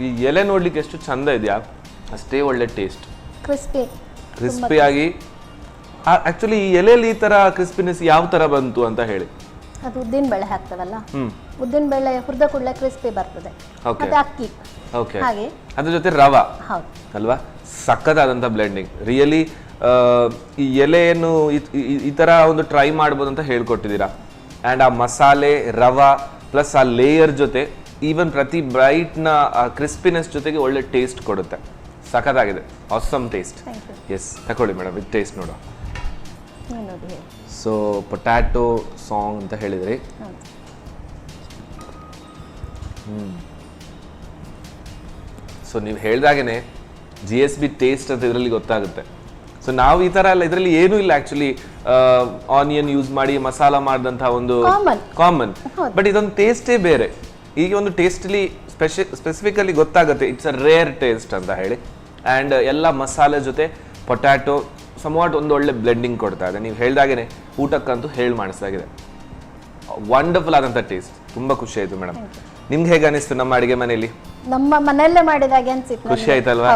ಈ ಎಲೆ ನೋಡ್ಲಿಕ್ಕೆ ಎಷ್ಟು ಚಂದ ಇದೆಯಾ? ಅಷ್ಟೇ ಒಳ್ಳೆ ಟೇಸ್ಟ್ ಕ್ರಿಸ್ಪಿ ಕ್ರಿಸ್ಪಿ ಆಗಿ ಆಕ್ಚುಲಿ ಈ ಎಲೆಯಲ್ಲಿ ಈ ತರ ಕ್ರಿಸ್ಪಿನೆಸ್ ಯಾವ ತರ ಬಂತು ಅಂತ ಹೇಳಿ. ಅದು ಉದ್ದಿನ ಬೇಳೆ ಹಾಕ್ತೇವಲ್ಲ? ಉದ್ದಿನ ಬೇಳೆ ಹುರಿದ ಕೂಡಲೇ ಕ್ರಿಸ್ಪಿ ಬರ್ತದೆ. ಮತ್ತೆ ಅಕ್ಕಿ. ಓಕೆ ಹಾಗೆ. ಅದ್ರ ಜೊತೆ ರವ. ಹೌದು. ಅಲ್ವಾ? ಸಕ್ಕತ್ತಾದಂಥ ಬ್ಲೆಂಡಿಂಗ್ ರಿಯಲಿ ಈ ಎಲೆಯನ್ನು ಈ- ತರ ಥರ ಒಂದು ಟ್ರೈ ಮಾಡ್ಬೋದು ಅಂತ ಹೇಳ್ಕೊಟ್ಟಿದ್ದೀರಾ. ಆ್ಯಂಡ್ ಆ ಮಸಾಲೆ ರವ ಪ್ಲಸ್ ಆ ಲೇಯರ್ ಜೊತೆ ಈವನ್ ಪ್ರತಿ ಬ್ರೈಟ್ನ ಕ್ರಿಸ್ಪಿನೆಸ್ ಜೊತೆಗೆ ಒಳ್ಳೆ ಟೇಸ್ಟ್ ಕೊಡುತ್ತೆ. ಸಖತ್ತಾಗಿದೆ. ಆಸಮ್ ಟೇಸ್ಟ್ ಎಸ್ ತಗೊಳ್ಳಿ ಮೇಡಮ್ ಇದು ಟೇಸ್ಟ್ ನೋಡು ಸೊ ಪೊಟ್ಯಾಟೊ ಸಾಂಗ್ ಅಂತ ಹೇಳಿದ್ರಿ. ಸೊ ನೀವು ಹೇಳ್ದಾಗೇನೆ ಜಿ ಎಸ್ ಬಿ ಟೇಸ್ಟ್ ಅಂತ ಇದರಲ್ಲಿ ಗೊತ್ತಾಗುತ್ತೆ. ಸೊ ನಾವು ಈ ತರ ಎಲ್ಲ ಇದರಲ್ಲಿ ಏನೂ ಇಲ್ಲ ಆಕ್ಚುಲಿ ಆನಿಯನ್ ಯೂಸ್ ಮಾಡಿ ಮಸಾಲ ಮಾಡಿದಂತಹ ಒಂದು. ಕಾಮನ್ ಬಟ್ ಇದೊಂದು ಟೇಸ್ಟೇ ಬೇರೆ. ಈಗ ಒಂದು ಟೇಸ್ಟ್ಲಿ ಸ್ಪೆಷಿ ಸ್ಪೆಸಿಫಿಕಲಿ ಗೊತ್ತಾಗುತ್ತೆ. ಇಟ್ಸ್ ಅ ರೇರ್ ಟೇಸ್ಟ್ ಅಂತ ಹೇಳಿ. ಆ್ಯಂಡ್ ಎಲ್ಲ ಮಸಾಲೆ ಜೊತೆ ಪೊಟ್ಯಾಟೊ ಸಮವಾಟ್ ಒಂದು ಒಳ್ಳೆ ಬ್ಲೆಂಡಿಂಗ್ ಕೊಡ್ತಾ ಇದೆ. ನೀವು ಹೇಳ್ದಾಗೇನೆ ಊಟಕ್ಕಂತೂ ಹೇಳಿ ಮಾಡಿಸ್ದಾಗಿದೆ ವಂಡರ್ಫುಲ್ ಆದಂಥ ಟೇಸ್ಟ್ ತುಂಬ ಖುಷಿ ಆಯಿತು ಮೇಡಮ್ ನಿಮ್ಗೆ ಹೇಗೆ ಅನಿಸ್ತು ನಮ್ಮ ಅಡುಗೆ ಮನೆಯಲ್ಲಿ? ನಮ್ಮ ಮನೆಯಲ್ಲೇ ಮಾಡಿದಾಗೆ ಅನ್ಸಿತ್ತು ಖುಷಿ ಆಯ್ತಲ್ವಾ?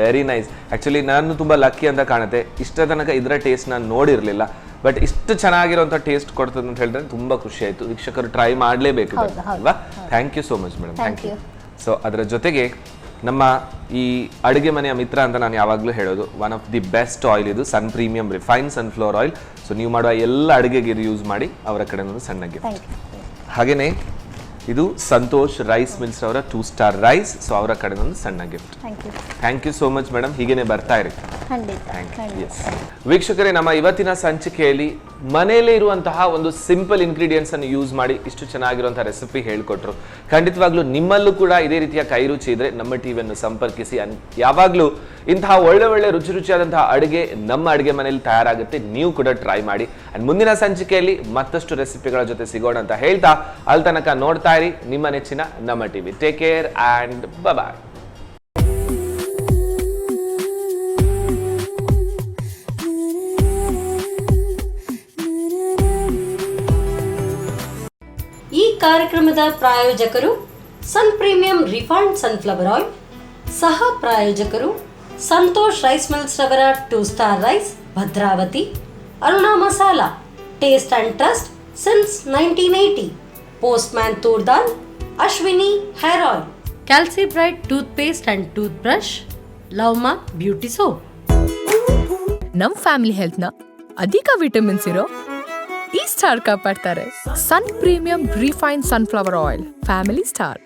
ವೆರಿ ನೈಸ್ ಆಕ್ಚುಲಿ ನಾನು ತುಂಬಾ ಲಕ್ಕಿ ಅಂತ ಕಾಣುತ್ತೆ. ಇಷ್ಟ ತನಕ ಇದರ ಟೇಸ್ಟ್ ನಾನು ನೋಡಿರಲಿಲ್ಲ. ಬಟ್ ಇಷ್ಟು ಚೆನ್ನಾಗಿರುವಂಥ ಟೇಸ್ಟ್ ಕೊಡ್ತದೆ ಅಂತ ಹೇಳಿದ್ರೆ ತುಂಬಾ ಖುಷಿ ಆಯ್ತು. ವೀಕ್ಷಕರು ಟ್ರೈ ಮಾಡಲೇಬೇಕು ಅಲ್ವಾ? Thank you so much madam thank you so ಅದರ ಜೊತೆಗೆ ನಮ್ಮ ಈ ಅಡುಗೆ ಮನೆಯ ಮಿತ್ರ ಅಂತ ನಾನು ಯಾವಾಗಲೂ ಹೇಳೋದು. One of the best oil ಇದು sun premium refine sunflower oil so ನೀವು ಮಾಡುವ ಎಲ್ಲ ಅಡುಗೆಗೆ ಇದು ಯೂಸ್ ಮಾಡಿ ಅವರ ಕಡೆ ಒಂದು ಸಣ್ಣ ಗಿಫ್ಟ್ ಹಾಗೆಯೇ ಇದು ಸಂತೋಷ್ ರೈಸ್ ಮಿಲ್ಸ್ ಅವರ ಟೂ ಸ್ಟಾರ್ ರೈಸ್ ಸೊ ಅವರ ಕಡೆ ಒಂದು ಸಣ್ಣ gift thank you so much madam ಹೀಗೇನೆ ಬರ್ತಾ ಇರಿ. ಖಂಡಿತ ಖಂಡಿತ. Yes. ವೀಕ್ಷಕರೇ ನಮ್ಮ ಇವತ್ತಿನ ಸಂಚಿಕೆಯಲ್ಲಿ ಮನೆಯಲ್ಲೇ ಇರುವಂತಹ ಒಂದು ಸಿಂಪಲ್ ಇಂಗ್ರೀಡಿಯೆಂಟ್ಸ್ ಅನ್ನು ಯೂಸ್ ಮಾಡಿ ಇಷ್ಟು ಚೆನ್ನಾಗಿರುವಂತಹ ರೆಸಿಪಿ ಹೇಳ್ಕೊಟ್ರು. ಖಂಡಿತವಾಗ್ಲೂ ನಿಮ್ಮಲ್ಲೂ ಕೂಡ ಇದೇ ರೀತಿಯ ಕೈ ರುಚಿ ಇದ್ರೆ ನಮ್ಮ ಟಿವಿಯನ್ನು ಸಂಪರ್ಕಿಸಿ. ಯಾವಾಗ್ಲೂ ಇಂತಹ ಒಳ್ಳೆ ಒಳ್ಳೆ ರುಚಿ ರುಚಿಯಾದಂತಹ ಅಡುಗೆ ನಮ್ಮ ಅಡುಗೆ ಮನೆಯಲ್ಲಿ ತಯಾರಾಗುತ್ತೆ. ನೀವು ಕೂಡ ಟ್ರೈ ಮಾಡಿ. ಅಂಡ್ ಮುಂದಿನ ಸಂಚಿಕೆಯಲ್ಲಿ ಮತ್ತಷ್ಟು ರೆಸಿಪಿಗಳ ಜೊತೆ ಸಿಗೋಣ ಅಂತ ಹೇಳ್ತಾ ಅಲ್ಲಿ ತನಕ ನೋಡ್ತಾ ಇರಿ ನಿಮ್ಮ ನೆಚ್ಚಿನ ನಮ್ಮ TV. Take care and bye ಈ ಕಾರ್ಯಕ್ರಮದ ಪ್ರಾಯೋಜಕರು sun premium refined sunflower oil, ಸಹ ಪ್ರಾಯೋಜಕರು ಸಂತೋಷ್ ರೈಸ್ ಮಿಲ್ಸ್ ರವರ two star rice Bhadravati, Aruna masala, taste and trust since nineteen eighty. Postman toor dal Ashwini hair oil Calcibright toothpaste and toothbrush ಲವ್ಮಾ beauty soap ನಮ್ family ಹೆಲ್ತ್ನ ಅಧಿಕ vitamins ಇರೋ ಈ star ಕಾಪಾಡ್ತಾರೆ. Sun premium refine sunflower oil family star